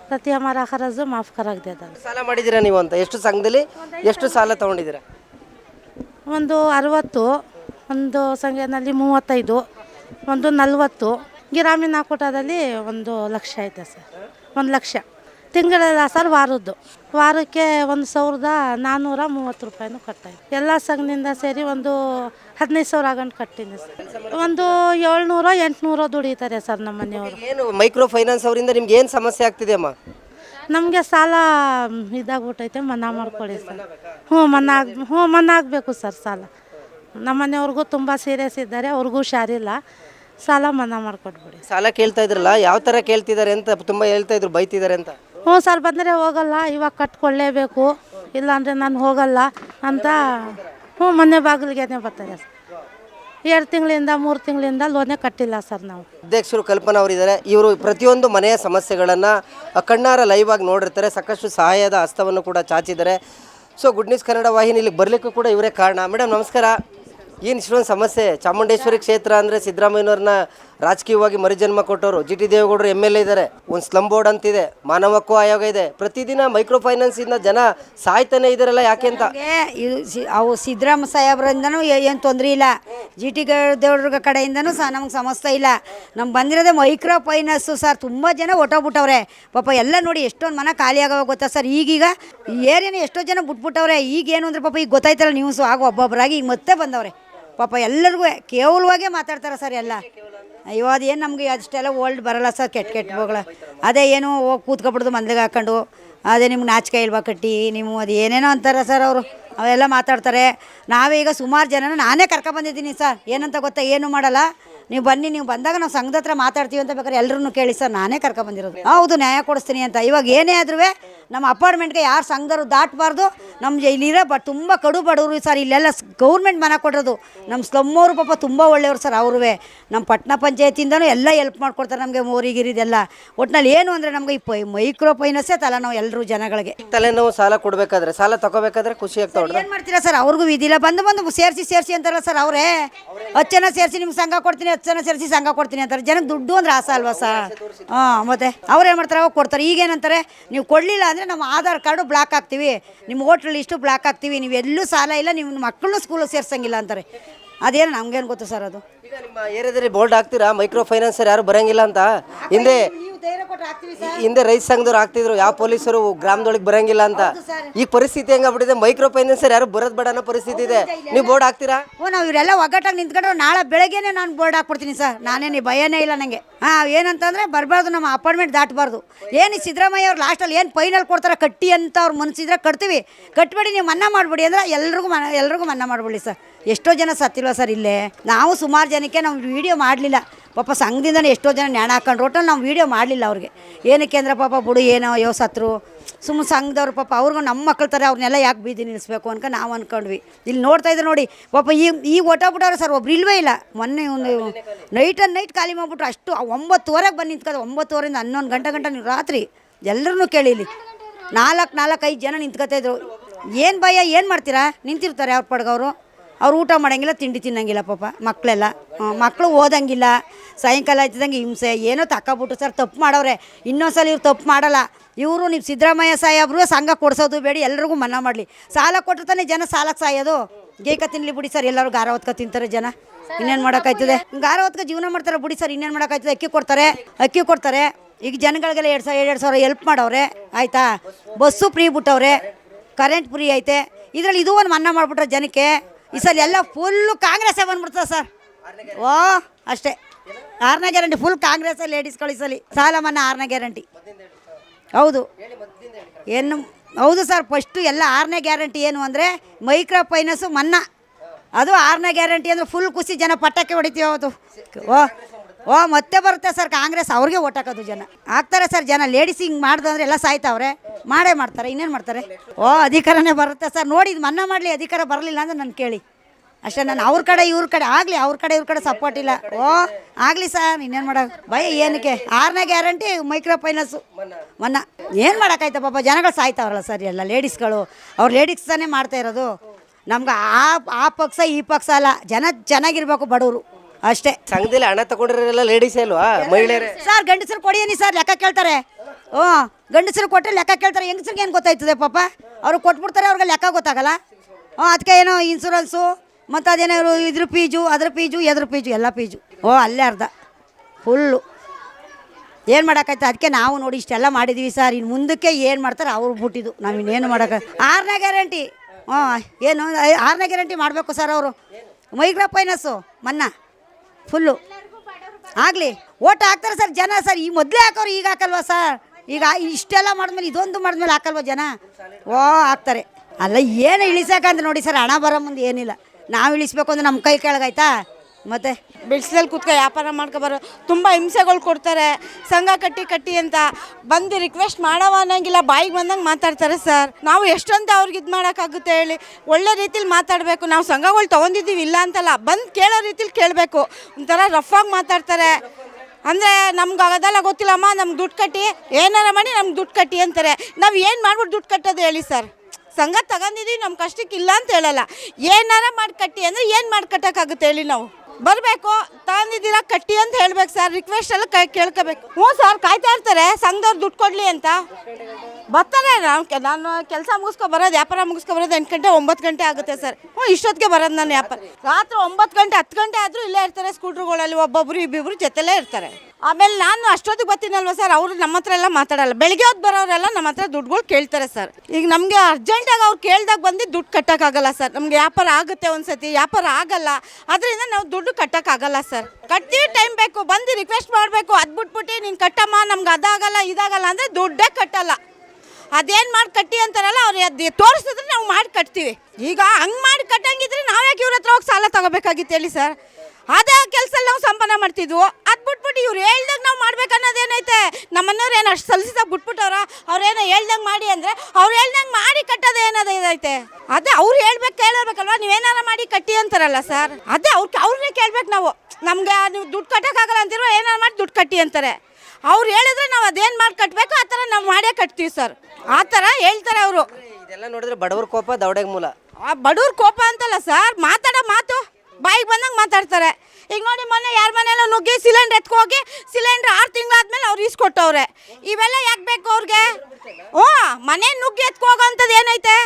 रहते हमारा खर्च माफ़ कर देता ಸಾಲ ಮಾಡಿದ್ದೀರಾ ನೀವು ಅಂತ ಎಷ್ಟು ಸಂಘದಲ್ಲಿ ಎಷ್ಟು ಸಾಲ ತಗೊಂಡಿದ್ದೀರಾ ಒಂದು ಅರವತ್ತು ಒಂದು ಸಂಖ್ಯೆನಲ್ಲಿ ಮೂವತ್ತೈದು ಒಂದು ನಲವತ್ತು ಗ್ರಾಮೀಣ ಕೂಟದಲ್ಲಿ ಒಂದು ಲಕ್ಷ ಐತೆ ಸರ್. ಒಂದು ಲಕ್ಷ. ತಿಂಗಳಲ್ಲ ಸರ್ ವಾರದ್ದು. ವಾರಕ್ಕೆ ಒಂದು ಸಾವಿರದ ನಾನ್ನೂರ ಮೂವತ್ತು ರೂಪಾಯಿನೂ ಕಟ್ತಾಯಿದ್ದೆ ಎಲ್ಲ ಸಂಘದಿಂದ ಸೇರಿ ಒಂದು ಹದಿನೈದು ಸಾವಿರ ಆಗಂಟು ಕಟ್ಟಿನಿ ಸರ್. ಒಂದು ಏಳ್ನೂರ ಎಂಟುನೂರ ದುಡಿತಾರೆ ಸರ್ ನಮ್ಮ ಮನೆಯವರು. ಏನು ಮೈಕ್ರೋ ಫೈನಾನ್ಸ್ ಅವರಿಂದ ನಿಮ್ಗೆ ಏನು ಸಮಸ್ಯೆ ಆಗ್ತಿದೆ ಅಮ್ಮ? ನಮಗೆ ಸಾಲ ಇದಾಗ್ಬಿಟ್ಟೈತೆ ಮನ್ನಾ ಮಾಡ್ಕೊಳ್ಳಿ ಸರ್. ಹ್ಞೂ ಮನ್ನಾ ಆಗ್ ಹ್ಞೂ ಮನ್ನಾ ಆಗಬೇಕು ಸರ್ ಸಾಲ. ನಮ್ಮ ಮನೆಯವ್ರಿಗೂ ತುಂಬ ಸೀರಿಯಸ್ ಇದ್ದಾರೆ ಅವ್ರಿಗೂ ಹುಷಾರಿಲ್ಲ. ಸಾಲ ಮನ್ನಾ ಮಾಡಿಕೊಟ್ಬಿಡಿ. ಸಾಲ ಕೇಳ್ತಾ ಇದ್ರಲ್ಲ ಯಾವ ಥರ ಕೇಳ್ತಿದ್ದಾರೆ ಅಂತ ತುಂಬ ಹೇಳ್ತಾ ಇದ್ರು ಬೈತಿದ್ದಾರೆ ಅಂತ? ಹ್ಞೂ ಸರ್ ಬಂದರೆ ಹೋಗಲ್ಲ ಇವಾಗ ಕಟ್ಕೊಳ್ಳೇಬೇಕು ಇಲ್ಲಾಂದರೆ ನಾನು ಹೋಗಲ್ಲ ಅಂತ. ಹ್ಞೂ ಮನೆ ಬಾಗಿಲಿಗೆನೆ ಬರ್ತಾರೆ ಸರ್. ಎರಡು ತಿಂಗಳಿಂದ ಮೂರು ತಿಂಗಳಿಂದ ಲೋನೇ ಕಟ್ಟಿಲ್ಲ ಸರ್ ನಾವು. ಅಧ್ಯಕ್ಷರು ಕಲ್ಪನಾ ಅವರಿದ್ದಾರೆ. ಇವರು ಪ್ರತಿಯೊಂದು ಮನೆಯ ಸಮಸ್ಯೆಗಳನ್ನು ಕಣ್ಣಾರ ಲೈವ್ ಆಗಿ ನೋಡಿರ್ತಾರೆ. ಸಾಕಷ್ಟು ಸಹಾಯದ ಹಸ್ತವನ್ನು ಕೂಡ ಚಾಚಿದ್ದಾರೆ. ಸೊ ಗುಡ್ ನ್ಯೂಸ್ ಕನ್ನಡ ವಾಹಿನಿ ಇಲ್ಲಿಗೆ ಬರಲಿಕ್ಕೂ ಕೂಡ ಇವರೇ ಕಾರಣ. ಮೇಡಮ್ ನಮಸ್ಕಾರ. ಏನು ಇಷ್ಟೊಂದು ಸಮಸ್ಯೆ? ಚಾಮುಂಡೇಶ್ವರಿ ಕ್ಷೇತ್ರ ಅಂದರೆ ಸಿದ್ದರಾಮಯ್ಯನವ್ರನ್ನ ರಾಜಕೀಯವಾಗಿ ಮರುಜನ್ಮ ಕೊಟ್ಟವರು ಜಿ ಟಿ ದೇವೇಗೌಡರು ಎಂ ಎಲ್ ಎ ಇದ್ದಾರೆ ಒಂದು ಸ್ಲಮ್ ಬೋರ್ಡ್ ಅಂತಿದೆ. ಮಾನವ ಹಕ್ಕು ಆಯೋಗ ಇದೆ. ಪ್ರತಿದಿನ ಮೈಕ್ರೋ ಫೈನಾನ್ಸಿಂದ ಜನ ಸಾಯ್ತಾನೆ ಇದಾರಲ್ಲ ಯಾಕೆ ಅಂತ? ಅವು ಸಿದ್ದರಾಮ ಸಾಹೇಬ್ರಿಂದನೂ ಏನು ತೊಂದರೆ ಇಲ್ಲ. ಜಿ ಟಿ ದೇವ್ರ ಕಡೆಯಿಂದನೂ ಸಹ ನಮ್ಗೆ ಸಮಸ್ಯೆ ಇಲ್ಲ. ನಮ್ಗೆ ಬಂದಿರೋದೇ ಮೈಕ್ರೋ ಫೈನಾನ್ಸು ಸರ್. ತುಂಬ ಜನ ಹೊಟ್ಟೋಗ್ಬಿಟ್ಟವ್ರೆ ಪಾಪ ಎಲ್ಲ ನೋಡಿ ಎಷ್ಟೊಂದು ಮನ ಖಾಲಿ ಆಗೋ ಗೊತ್ತಾ ಸರ್? ಈಗೀಗ ಏರಿಯಾನ ಎಷ್ಟೋ ಜನ ಬಿಟ್ಬಿಟ್ಟವ್ರೆ. ಈಗ ಏನು ಅಂದ್ರೆ ಪಾಪ ಈಗ ಗೊತ್ತಾಯ್ತಲ್ಲ ನ್ಯೂಸು ಆಗ ಒಬ್ಬೊಬ್ಬರಾಗಿ ಈಗ ಮತ್ತೆ ಬಂದವ್ರೆ. ಪಾಪ ಎಲ್ಲರಿಗೂ ಕೇವಲವಾಗೇ ಮಾತಾಡ್ತಾರೆ ಸರ್ ಎಲ್ಲ. ಅಯ್ಯೋ, ಅದೇನು ನಮಗೆ ಅಷ್ಟೆಲ್ಲ ಓಲ್ಡ್ ಬರಲ್ಲ ಸರ್, ಕೆಟ್ಟ ಕೆಟ್ಟ ಹೋಗಳ ಅದೇ ಏನು ಹೋಗಿ ಕೂತ್ಕೊಬಿಡ್ದು ಮಂದಿಗೆ ಹಾಕೊಂಡು. ಅದೇ ನಿಮ್ಗೆ ನಾಚಿಕೆ ಇಲ್ವಾ ಕಟ್ಟಿ, ನೀವು ಅದು ಏನೇನೋ ಅಂತಾರೆ ಸರ್ ಅವರು. ಅವೆಲ್ಲ ಮಾತಾಡ್ತಾರೆ. ನಾವೀಗ ಸುಮಾರು ಜನನ ನಾನೇ ಕರ್ಕೊಂಬಂದಿದ್ದೀನಿ ಸರ್. ಏನಂತ ಗೊತ್ತಾ, ಏನು ಮಾಡಲ್ಲ. ನೀವು ಬನ್ನಿ ನೀವು ಬಂದಾಗ ನಾವು ಸಂಘದ ಹತ್ರ ಮಾತಾಡ್ತೀವಿ ಅಂತ ಬೇಕಾದ್ರೆ ಎಲ್ಲರೂ ಕೇಳಿ ಸರ್ ನಾನೇ ಕರ್ಕೊಬಂದಿರೋದು. ಹೌದು ನ್ಯಾಯ ಕೊಡಿಸ್ತೀನಿ ಅಂತ. ಇವಾಗ ಏನೇ ಆದ್ರೂ ನಮ್ಮ ಅಪಾರ್ಟ್ಮೆಂಟ್ಗೆ ಯಾರು ಸಂಘದವ್ರು ದಾಟಬಾರ್ದು ನಮ್ಮ ಇಲ್ಲಿರೋ ಬ ತುಂಬ ಕಡು ಬಡವರು ಸರ್ ಇಲ್ಲೆಲ್ಲ ಗೌರ್ಮೆಂಟ್ ಮನೆ ಕೊಡೋದು. ನಮ್ಮ ಸ್ಲಮ್ಮವರು ಪಾಪ ತುಂಬ ಒಳ್ಳೆಯವರು ಸರ್ ಅವ್ರೂ ನಮ್ಮ ಪಟ್ಟಣ ಪಂಚಾಯತಿಂದನೂ ಎಲ್ಲ ಹೆಲ್ಪ್ ಮಾಡ್ಕೊಡ್ತಾರೆ ನಮಗೆ ಮೋರಿಗಿರಿದೆಲ್ಲ. ಒಟ್ನಲ್ಲಿ ಏನು ಅಂದರೆ ನಮಗೆ ಈ ಪೈ ಮೈಕ್ರೋ ಫೈನಾನ್ಸೇ ತಲೆನೋವು ಎಲ್ಲರೂ ಜನಗಳಿಗೆ. ತಲೆನೋವು ಸಾಲ ಕೊಡಬೇಕಾದ್ರೆ ಸಾಲ ತಗೋಬೇಕಾದ್ರೆ ಖುಷಿ ಆಗ್ತಾ ಏನು ಮಾಡ್ತೀರಾ ಸರ್? ಅವ್ರಿಗೂ ಇದಿಲ್ಲ ಬಂದು ಬಂದು ಸೇರಿಸಿ ಸೇರಿಸಿ ಅಂತಾರಲ್ಲ ಸರ್ ಅವರೇ. ಹತ್ತು ಜನ ಸೇರಿಸಿ ನಿಮ್ಗೆ ಸಂಘ ಕೊಡ್ತೀನಿ ಹತ್ತು ಸೇರಿಸಿ ಸಂಘ ಕೊಡ್ತೀನಿ ಅಂತಾರೆ. ಜನಕ್ಕೆ ದುಡ್ಡು ಅಂದ್ರೆ ಆಸೆ ಅಲ್ವಾ ಸರ್? ಹಾಂ, ಮತ್ತೆ ಅವ್ರು ಏನು ಮಾಡ್ತಾರೆ? ಅವಾಗ ಕೊಡ್ತಾರೆ. ಈಗೇನಂತಾರೆ ನೀವು ಕೊಡಲಿಲ್ಲ ಅಂದರೆ ನಮ್ಮ ಆಧಾರ್ ಕಾರ್ಡು ಬ್ಲಾಕ್ ಆಗ್ತೀವಿ ನಿಮ್ಮ ಹೋಟ್ಲ್ ಇಷ್ಟು ಬ್ಲಾಕ್ ಆಗ್ತೀವಿ ನೀವು ಎಲ್ಲೂ ಸಾಲ ಇಲ್ಲ, ನಿಮ್ಮ ಮಕ್ಕಳನ್ನೂ ಸ್ಕೂಲಿಗೆ ಸೇರ್ಸಂಗಿಲ್ಲ ಅಂತಾರೆ. ಅದೇನು ನಮ್ಗೇನು ಗೊತ್ತು ಸರ್ ಅದು? ಈಗ ನಿಮ್ಮ ಏರಿಯಾದಲ್ಲಿ ಬೋಲ್ಡ್ ಹಾಕ್ತೀರಾ ಮೈಕ್ರೋ ಫೈನಾನ್ಸರ್ ಯಾರು ಬರಂಗಿಲ್ಲ ಅಂತ? ಹಿಂದೆ ಹಿಂದೆ ರೈತ ಸಂಘದವ್ರು ಆಗ್ತಿದ್ರು ಯಾವ ಪೊಲೀಸರು ಗ್ರಾಮದೊಳಗೆ ಬರಂಗಿಲ್ಲ ಅಂತ. ಈ ಪರಿಸ್ಥಿತಿ ಹೆಂಗಾಗ್ಬಿಟ್ಟಿದೆ ಮೈಕ್ರೋ ಫೈನಾನ್ಸರ್ ಯಾರು ಬರೋದ್ ಬೇಡ ಅನ್ನೋ ಪರಿಸ್ಥಿತಿ ಇದೆ. ನೀವು ಬೋರ್ಡ್ ಹಾಕ್ತೀರಾ ಓ ನಾವು ಇವರೆಲ್ಲ ಒಗ್ಗಟ್ಟಾಗಿ ನಿಂತ್ಕೊಂಡ್ರೆ ನಾಳೆ ಬೆಳಗ್ಗೆನೆ ನಾನು ಬೋರ್ಡ್ ಹಾಕ್ಬಿಡ್ತೀನಿ ಸರ್. ನಾನೇನು ಭಯನೇ ಇಲ್ಲ ನನಗೆ ಹಾಂ ಏನಂತಂದ್ರೆ ಬರಬಾರ್ದು ನಮ್ಮ ಅಪಾರ್ಟ್ಮೆಂಟ್ ದಾಟಬಾರ್ದು. ಏನು ಸಿದ್ದರಾಮಯ್ಯ ಅವ್ರು ಲಾಸ್ಟಲ್ಲಿ ಏನು ಫೈನಲ್ ಕೊಡ್ತಾರೆ ಕಟ್ಟಿ ಅಂತ ಅವ್ರು ಮನಸ್ಸಿದ್ರೆ ಕಟ್ತೀವಿ. ಕಟ್ಟಬೇಡಿ ನೀವು ಮನ್ನಾ ಮಾಡಿಬಿಡಿ ಅಂದ್ರೆ ಎಲ್ರಿಗೂ ಮನ ಎಲ್ರಿಗೂ ಮನ್ನಾ ಮಾಡಿಬಿಡಿ ಸರ್. ಎಷ್ಟೋ ಜನ ಸತ್ತಿಲ್ವ ಸರ್ ಇಲ್ಲೇ? ನಾವು ಸುಮಾರು ಜನಕ್ಕೆ ನಾವು ವೀಡಿಯೋ ಮಾಡಲಿಲ್ಲ. ಪಾಪ ಸಂಘದಿಂದನೇ ಎಷ್ಟೋ ಜನ ನ್ಯಾಣ ಹಾಕೊಂಡು ಒಟ್ಟಲ್ಲಿ ನಾವು ವೀಡಿಯೋ ಮಾಡಲಿಲ್ಲ ಅವ್ರಿಗೆ. ಏನಕ್ಕೆ ಅಂದ್ರೆ ಪಾಪ ಬುಡು ಏನೋ ಯೋ ಸತ್ರು. ಸುಮ್ಮನೆ ಸಂಘದವ್ರು ಪಾಪ ಅವ್ರಿಗೂ ನಮ್ಮ ಮಕ್ಕಳ ಥರ ಅವ್ರನ್ನೆಲ್ಲ ಯಾಕೆ ಬೀದಿ ನಿಲ್ಲಿಸ್ಬೇಕು ಅನ್ಕ ನಾವು ಅಂದ್ಕೊಂಡ್ವಿ ಇಲ್ಲಿ ನೋಡ್ತಾ ಇದ್ರೆ ನೋಡಿ, ಪಾಪ ಈಗ ಈಗ ಹೊಟ್ಟೋಗ್ಬಿಟ್ಟವ್ರೆ ಸರ್ ಒಬ್ರು ಇಲ್ವೇ ಇಲ್ಲ. ಮೊನ್ನೆ ಒಂದು ನೈಟ್ ಅಂಡ್ ನೈಟ್ ಖಾಲಿ ಮಾಡಿಬಿಟ್ರು ಅಷ್ಟು ಒಂಬತ್ತುವರೆಗೆ ಬಂದು ನಿಂತ್ಕೋದು ಒಂಬತ್ತುವರೆಯಿಂದ ಹನ್ನೊಂದು ಗಂಟೆ ಗಂಟೆ ನೀವು ರಾತ್ರಿ. ಎಲ್ಲರನ್ನೂ ಕೇಳಿಲಿ ನಾಲ್ಕು ನಾಲ್ಕು ಐದು ಜನ ನಿಂತ್ಕೊತಾಯಿದ್ರು ಏನು ಭಯ, ಏನು ಮಾಡ್ತೀರಾ? ನಿಂತಿರ್ತಾರೆ ಅವ್ರ ಪಡ್ಗವರು. ಅವ್ರು ಊಟ ಮಾಡೋಂಗಿಲ್ಲ ತಿಂಡಿ ತಿನ್ನಂಗಿಲ್ಲ ಪಾಪ ಮಕ್ಕಳೆಲ್ಲ ಮಕ್ಕಳು ಓದಂಗಿಲ್ಲ ಸಾಯಂಕಾಲ ಆಯ್ತಿದ್ದಂಗೆ ಹಿಂಸೆ ಏನೋ ತಕ್ಕಬಿಟ್ಟು ಸರ್ ತಪ್ಪು ಮಾಡೋರೆ. ಇನ್ನೊಂದು ಸಲ ಇವ್ರು ತಪ್ಪು ಮಾಡಲ್ಲ. ಇವರು ನೀವು ಸಿದ್ದರಾಮಯ್ಯ ಸಾಹೇಬ್ರು ಸಂಘ ಕೊಡಿಸೋದು ಬೇಡಿ ಎಲ್ರಿಗೂ ಮನ್ನಾ ಮಾಡಲಿ. ಸಾಲ ಕೊಟ್ಟರೆ ತಾನೇ ಜನ ಸಾಲಕ್ಕೆ ಸಾಯೋದು. ಗೇಕ ತಿನ್ಲಿ ಬಿಡಿ ಸರ್ ಎಲ್ಲರೂ ಗಾರ ಹೊತ್ಕೊ ತಿಂತಾರೆ ಜನ. ಇನ್ನೇನು ಮಾಡೋಕ್ಕಾಯ್ತದೆ? ಗಾರ ಹೊತ್ಕ ಜೀವನ ಮಾಡ್ತಾರೆ ಬಿಡಿ ಸರ್ ಇನ್ನೇನು ಮಾಡೋಕ್ಕಾಯ್ತದೆ? ಅಕ್ಕಿ ಕೊಡ್ತಾರೆ ಅಕ್ಕಿ ಕೊಡ್ತಾರೆ. ಈಗ ಜನಗಳಿಗೆಲ್ಲ ಎರಡು ಸಾವಿರ ಎರಡು ಸಾವಿರ ಹೆಲ್ಪ್ ಮಾಡವ್ರೆ ಆಯಿತಾ? ಬಸ್ಸು ಫ್ರೀ ಬಿಟ್ಟವ್ರೆ ಕರೆಂಟ್ ಫ್ರೀ ಐತೆ. ಇದರಲ್ಲಿ ಇದು ಒಂದು ಮನ್ನಾ ಮಾಡಿಬಿಟ್ರೆ ಜನಕ್ಕೆ ಈ ಸಲ ಎಲ್ಲ ಫುಲ್ಲು ಕಾಂಗ್ರೆಸ್ಸೇ ಬಂದ್ಬಿಡ್ತದೆ ಸರ್. ಓ, ಅಷ್ಟೇ. ಆರನೇ ಗ್ಯಾರಂಟಿ ಫುಲ್ ಕಾಂಗ್ರೆಸ್ ಈ ಸಲ. ಸಾಲ ಮನ್ನಾ ಆರನೇ ಗ್ಯಾರಂಟಿ. ಹೌದು. ಏನು, ಹೌದು ಸರ್ ಫಸ್ಟು ಎಲ್ಲ ಆರನೇ ಗ್ಯಾರಂಟಿ ಏನು ಅಂದರೆ ಮೈಕ್ರೋ ಫೈನಾನ್ಸು ಮನ್ನಾ. ಅದು ಆರನೇ ಗ್ಯಾರಂಟಿ ಅಂದರೆ ಫುಲ್ ಖುಷಿ ಜನ ಪಟಾಕಿ ಹೊಡಿತೀವಿ ಅವತ್ತು. ಓ ಓ, ಮತ್ತೆ ಬರುತ್ತೆ ಸರ್, ಕಾಂಗ್ರೆಸ್ ಅವ್ರಿಗೆ ಓಟ್ ಜನ. ಆಗ್ತಾರೆ ಸರ್ ಜನ ಲೇಡೀಸ್ ಹಿಂಗೆ ಮಾಡ್ದಂದ್ರೆ ಎಲ್ಲ ಸಾಯ್ತಾವ್ರೆ. ಮಾಡೇ ಮಾಡ್ತಾರೆ, ಇನ್ನೇನು ಮಾಡ್ತಾರೆ? ಓ, ಅಧಿಕಾರನೇ ಬರುತ್ತೆ ಸರ್. ನೋಡಿ, ಇದು ಮನ್ನಾ ಮಾಡಲಿ, ಅಧಿಕಾರ ಬರಲಿಲ್ಲ ಅಂದ್ರೆ ನಾನು ಕೇಳಿ. ಅಷ್ಟೇ, ನಾನು ಅವ್ರ ಕಡೆ, ಇವ್ರ ಕಡೆ, ಆಗಲಿ, ಅವ್ರ ಕಡೆ, ಇವ್ರ ಕಡೆ ಸಪೋರ್ಟ್ ಇಲ್ಲ. ಓ, ಆಗಲಿ ಸರ್, ಇನ್ನೇನು ಮಾಡೋದು ಭಯ, ಏನಕ್ಕೆ? ಆರನೇ ಗ್ಯಾರಂಟಿ ಮೈಕ್ರೋ ಫೈನಾನ್ಸು ಮನ್ನಾ. ಏನು ಮಾಡೋಕ್ಕಾಯ್ತು ಪಾಪ, ಜನಗಳು ಸಾಯ್ತಾವ್ರಲ್ಲ ಸರ್, ಎಲ್ಲ ಲೇಡೀಸ್ಗಳು ಅವ್ರು ಲೇಡೀಸ್ ತಾನೇ ಮಾಡ್ತಾ ಇರೋದು. ನಮ್ಗೆ ಆ ಆ ಪಕ್ಷ, ಈ ಪಕ್ಷ ಅಲ್ಲ. ಜನ ಚೆನ್ನಾಗಿರ್ಬೇಕು ಬಡವರು. ಅಷ್ಟೇ. ಸಂಘದಲ್ಲಿ ಹಣ ತಗೊಂಡಿರೋರೆಲ್ಲ ಲೇಡೀಸ್ ಅಲ್ವಾ? ಮಹಿಳೆಯರೇ. ಸರ್ ಗಂಡಸರು ಕೊಡಿಯನಿ ಸರ್ ಲೆಕ್ಕ ಕೇಳ್ತಾರೆ. ಹ್ಞೂ ಗಂಡಸರು ಕೊಟ್ಟರೆ ಲೆಕ್ಕ ಕೇಳ್ತಾರೆ. ಹೆಂಗಸ್ರಿಗೆ ಏನು ಗೊತ್ತಾಯ್ತದೆ ಪಾಪ? ಅವ್ರು ಕೊಟ್ಬಿಡ್ತಾರೆ ಅವ್ರಿಗೆ ಲೆಕ್ಕ ಗೊತ್ತಾಗಲ್ಲ. ಹ್ಞೂ ಅದಕ್ಕೆ ಏನೋ ಇನ್ಸೂರೆನ್ಸು ಮತ್ತು ಅದೇನೋ ಇದ್ರ ಪೀಜು ಅದ್ರ ಪೀಜು ಎದ್ರ ಪೀಜು ಎಲ್ಲ ಪೀಜು. ಓ ಅಲ್ಲೇ ಅರ್ಧ. ಫುಲ್ಲು ಏನು ಮಾಡೋಕ್ಕಾಯ್ತು? ಅದಕ್ಕೆ ನಾವು ನೋಡಿ ಇಷ್ಟೆಲ್ಲ ಮಾಡಿದ್ದೀವಿ ಸರ್. ಇನ್ನು ಮುಂದಕ್ಕೆ ಏನು ಮಾಡ್ತಾರೆ ಅವ್ರು ಬಿಟ್ಟಿದ್ದು. ನಾವು ಇನ್ನೇನು ಮಾಡೋಕೆ ಆರನೇ ಗ್ಯಾರಂಟಿ. ಹ್ಞೂ ಏನು ಆರನೇ ಗ್ಯಾರಂಟಿ ಮಾಡಬೇಕು ಸರ್ ಅವರು. ಮೈಕ್ರೋ ಫೈನಾನ್ಸು ಮನ್ನಾ. ಫುಲ್ಲು. ಆಗಲಿ, ಓಟ್ ಹಾಕ್ತಾರೆ ಸರ್ ಜನ ಸರ್. ಈ ಮೊದಲೇ ಹಾಕೋರು ಈಗ ಹಾಕಲ್ವಾ ಸರ್? ಈಗ ಇಷ್ಟೆಲ್ಲ ಮಾಡಿದ್ಮೇಲೆ, ಇದೊಂದು ಮಾಡಿದ್ಮೇಲೆ ಹಾಕಲ್ವಾ ಜನ? ಓ, ಹಾಕ್ತಾರೆ. ಅಲ್ಲ, ಏನು ಇಳಿಸಕ್ಕಂತ ನೋಡಿ ಸರ್, ಹಣ ಬರೋ ಮುಂದೆ ಏನಿಲ್ಲ. ನಾವು ಇಳಿಸ್ಬೇಕು ಅಂದ್ರೆ ನಮ್ಮ ಕೈ ಕೆಳಗಾಯ್ತಾ? ಮತ್ತೆ ಬಿಡ್ಸ್ದಲ್ಲಿ ಕೂತ್ಕೊ, ವ್ಯಾಪಾರ ಮಾಡ್ಕೊಬಾರೋ. ತುಂಬ ಹಿಂಸೆಗಳು ಕೊಡ್ತಾರೆ. ಸಂಘ ಕಟ್ಟಿ ಕಟ್ಟಿ ಅಂತ ಬಂದು ರಿಕ್ವೆಸ್ಟ್ ಮಾಡವ ಅನ್ನಂಗಿಲ್ಲ. ಬಾಯಿಗೆ ಬಂದಂಗೆ ಮಾತಾಡ್ತಾರೆ ಸರ್ ನಾವು ಎಷ್ಟೊಂದು ಅವ್ರಿಗೆ ಇದು ಮಾಡೋಕ್ಕಾಗುತ್ತೆ ಹೇಳಿ. ಒಳ್ಳೆ ರೀತಿಲಿ ಮಾತಾಡಬೇಕು. ನಾವು ಸಂಘಗಳು ತೊಗೊಂಡಿದ್ದೀವಿ, ಇಲ್ಲ ಅಂತಲ್ಲ, ಬಂದು ಕೇಳೋ ರೀತಿಲಿ ಕೇಳಬೇಕು. ಒಂಥರ ರಫಾಗಿ ಮಾತಾಡ್ತಾರೆ. ಅಂದರೆ ನಮ್ಗೆ ಆಗೋದಲ್ಲ ಗೊತ್ತಿಲ್ಲಮ್ಮ, ನಮ್ಗೆ ದುಡ್ಡು ಕಟ್ಟಿ. ಏನಾರ ಮಾಡಿ ನಮ್ಗೆ ದುಡ್ಡು ಕಟ್ಟಿ ಅಂತಾರೆ. ನಾವು ಏನು ಮಾಡ್ಬಿಟ್ಟು ದುಡ್ಡು ಕಟ್ಟೋದು ಹೇಳಿ ಸರ್ ಸಂಘ ತಗೊಂಡಿದ್ದೀವಿ ನಮ್ಮ ಕಷ್ಟಕ್ಕೆ ಇಲ್ಲ ಅಂತ ಹೇಳಲ್ಲ. ಏನಾರ ಮಾಡಿ ಕಟ್ಟಿ ಅಂದರೆ ಏನು ಮಾಡಿ ಕಟ್ಟೋಕ್ಕಾಗುತ್ತೆ ಹೇಳಿ ನಾವು? ಬರಬೇಕು, ತಂದಿದ್ದೀರಾ ಕಟ್ಟಿ ಅಂತ ಹೇಳ್ಬೇಕು ಸರ್ ರಿಕ್ವೆಸ್ಟ್ ಎಲ್ಲ ಕೈ ಕೇಳ್ಕೋಬೇಕು. ಹ್ಞೂ ಸರ್, ಕಾಯ್ತಾ ಇರ್ತಾರೆ, ಸಂಘದವ್ರು ದುಡ್ಡು ಕೊಡಲಿ ಅಂತ. ಬರ್ತಾರೆ, ನಾನು ನಾನು ಕೆಲಸ ಮುಗಿಸ್ಕೊ ಬರೋದು, ವ್ಯಾಪಾರ ಮುಗಿಸ್ಕೊ ಬರೋದು ಎಂಟು ಗಂಟೆ, ಒಂಬತ್ತು ಗಂಟೆ ಆಗುತ್ತೆ ಸರ್. ಹ್ಞೂ, ಇಷ್ಟೊತ್ತಿಗೆ ಬರೋದು ನಾನು ವ್ಯಾಪಾರ. ರಾತ್ರಿ ಒಂಬತ್ತು ಗಂಟೆ, ಹತ್ತು ಗಂಟೆ ಆದರೂ ಇಲ್ಲೇ ಇರ್ತಾರೆ ಸ್ಕೂಟ್ರುಗಳಲ್ಲಿ ಒಬ್ಬೊಬ್ಬರು ಇಬ್ಬಿಬ್ರು ಜೊತೆಲೇ ಇರ್ತಾರೆ. ಆಮೇಲೆ ನಾನು ಅಷ್ಟೊತ್ತಿಗೆ ಬರ್ತೀನಲ್ವ ಸರ್? ಅವರು ನಮ್ಮ ಹತ್ರ ಎಲ್ಲ ಮಾತಾಡಲ್ಲ. ಬೆಳಿಗ್ಗೆ ಹೊತ್ತು ಬರೋರೆಲ್ಲ ನಮ್ಮ ಹತ್ರ ದುಡ್ಡುಗಳು ಕೇಳ್ತಾರೆ ಸರ್. ಈಗ ನಮಗೆ ಅರ್ಜೆಂಟಾಗಿ ಅವ್ರು ಕೇಳ್ದಾಗ ಬಂದು ದುಡ್ಡು ಕಟ್ಟೋಕ್ಕಾಗಲ್ಲ ಸರ್. ನಮ್ಗೆ ವ್ಯಾಪಾರ ಆಗುತ್ತೆ ಒಂದ್ಸತಿ. ವ್ಯಾಪಾರ ಆಗಲ್ಲ. ಅದರಿಂದ ನಾವು ದುಡ್ಡು ಕಟ್ಟೋಕ್ಕಾಗಲ್ಲ ಸರ್. ಕಟ್ತೀವಿ ಟೈಮ್ ಬೇಕು. ಬಂದು ರಿಕ್ವೆಸ್ಟ್ ಮಾಡಬೇಕು. ಅದು ಬಿಟ್ಬಿಟ್ಟು ನೀನು ಕಟ್ಟಮ್ಮ, ನಮ್ಗೆ ಅದಾಗಲ್ಲ, ಇದಾಗಲ್ಲ ಅಂದರೆ ದುಡ್ಡೇ ಕಟ್ಟಲ್ಲ. ಅದೇನು ಮಾಡಿ ಕಟ್ಟಿ ಅಂತಾರಲ್ಲ, ಅವ್ರು ಅದು ತೋರಿಸಿದ್ರೆ ನಾವು ಮಾಡಿ ಕಟ್ತೀವಿ. ಈಗ ಹಂಗೆ ಮಾಡಿ ಕಟ್ಟಂಗಿದ್ರೆ ನಾವ್ಯಾಕೆ ಇವ್ರ ಹತ್ರ ಹೋಗಿ ಸಾಲ ತಗೋಬೇಕಾಗಿತ್ತು ಹೇಳಿ ಸರ್? ಅದೇ ಕೆಲಸ ನಾವು ಸಂಪನ್ನ ಮಾಡ್ತಿದ್ವು. ಅದು ಬಿಟ್ಬಿಟ್ಟು ಇವ್ರು ಹೇಳ್ದಾಗ ನಾವು ಮಾಡ್ಬೇಕನ್ನೋದೇನೈತೆ ನಮ್ಮನ್ನವ್ರು ಏನು ಅಷ್ಟು ಸಲ್ಸಿದಾಗ ಬಿಟ್ಬಿಟ್ಟವ್ರ? ಅವ್ರೇನೋ ಹೇಳ್ದಂಗೆ ಮಾಡಿ ಅಂದರೆ ಅವ್ರು ಹೇಳ್ದಂಗೆ ಮಾಡಿ ಕಟ್ಟೋದು ಏನದು ಇದೈತೆ? ಅದೇ ಅವ್ರು ಹೇಳ್ಬೇಕು ಕೇಳಿರ್ಬೇಕಲ್ವ? ನೀವೇನಾರ ಮಾಡಿ ಕಟ್ಟಿ ಅಂತಾರಲ್ಲ ಸರ್. ಅದೇ ಅವ್ರು ಅವ್ರನ್ನೇ ಕೇಳ್ಬೇಕು ನಾವು. ನಮ್ಗೆ ನೀವು ದುಡ್ಡು ಕಟ್ಟೋಕ್ಕಾಗಲ್ಲ ಅಂತಿರೋ ಏನಾರು ಮಾಡಿ ದುಡ್ಡು ಕಟ್ಟಿ ಅಂತಾರೆ. ಅವ್ರು ಹೇಳಿದ್ರೆ ನಾವು ಅದೇನು ಮಾಡಿ ಕಟ್ಟಬೇಕು ಆ ಥರ ನಾವು ಮಾಡೇ ಕಟ್ತೀವಿ ಸರ್. ಆ ಥರ ಹೇಳ್ತಾರೆ ಅವರು. ಇದೆಲ್ಲ ನೋಡಿದ್ರೆ ಬಡವ್ರ ಕೋಪ ದೌಡೆಗೆ ಮೂಲ. ಆ ಬಡವ್ರ ಕೋಪ ಅಂತಲ್ಲ ಸರ್. ಮಾತಾಡೋ ಮಾತು. ಬಾಯಿಗೆ ಬಂದಂಗೆ ಮಾತಾಡ್ತಾರೆ. ಈಗ ನೋಡಿ ಮೊನ್ನೆ ಯಾರ ಮನೇಲೂ ನುಗ್ಗಿ ಸಿಲಿಂಡರ್ ಎತ್ಕೋಗಿ ಸಿಲಿಂಡರ್ ಆರು ತಿಂಗಳಾದ್ಮೇಲೆ ಅವ್ರು ಈಸ್ಕೊಟ್ಟವ್ರೆ ಇವೆಲ್ಲ ಯಾಕೆ ಬೇಕು ಅವ್ರಿಗೆ? ಹ್ಞೂ, ಮನೆ ನುಗ್ಗಿ ಎತ್ಕೋಗೋಂಥದ್ದು ಏನೈತೆ?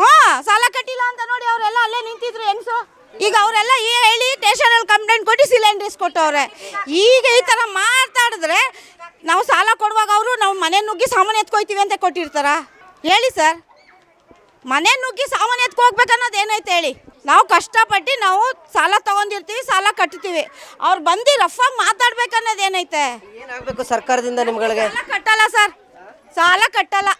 ಹ್ಞೂ, ಸಾಲ ಕಟ್ಟಿಲ್ಲ ಅಂತ ನೋಡಿ ಅವರೆಲ್ಲ ಅಲ್ಲೇ ನಿಂತಿದ್ರು ಹೆಂಗ್ಸು? ಈಗ ಅವರೆಲ್ಲ ಹೇಳಿ ಸ್ಟೇಷನಲ್ಲಿ ಕಂಪ್ಲೇಂಟ್ ಕೊಟ್ಟು ಸಿಲಿಂಡರ್ ಇಸ್ಕೊಟ್ಟವ್ರೆ ಈಗ ಈ ಥರ ಮಾತಾಡಿದ್ರೆ ನಾವು ಸಾಲ ಕೊಡುವಾಗ ಅವರು ನಾವು ಮನೆ ನುಗ್ಗಿ ಸಾಮಾನು ಎತ್ಕೊಯ್ತೀವಿ ಅಂತ ಕೊಟ್ಟಿರ್ತಾರ? ಹೇಳಿ ಸರ್. ಮನೆ ನುಗ್ಗಿ ಸಾಮಾನು ಎತ್ಕೋಗ್ಬೇಕನ್ನೋದು ಏನೈತೆ ಹೇಳಿ? ನಾವು ಕಷ್ಟಪಟ್ಟು ನಾವು ಸಾಲ ತಗೊಂಡಿರ್ತೀವಿ ಸಾಲ ಕಟ್ತೀವಿ. ಅವ್ರು ಬಂದು ರಫಾಗಿ ಮಾತಾಡ್ಬೇಕು ಅನ್ನೋದು ಏನೈತೆ? ಏನಾಗಬೇಕು ಸರ್ಕಾರದಿಂದ ನಿಮ್ಗಳಿಗೆ? ಸಾಲ ಕಟ್ಟಲ್ಲ ಸರ್. ಸಾಲ ಕಟ್ಟಲ್ಲ.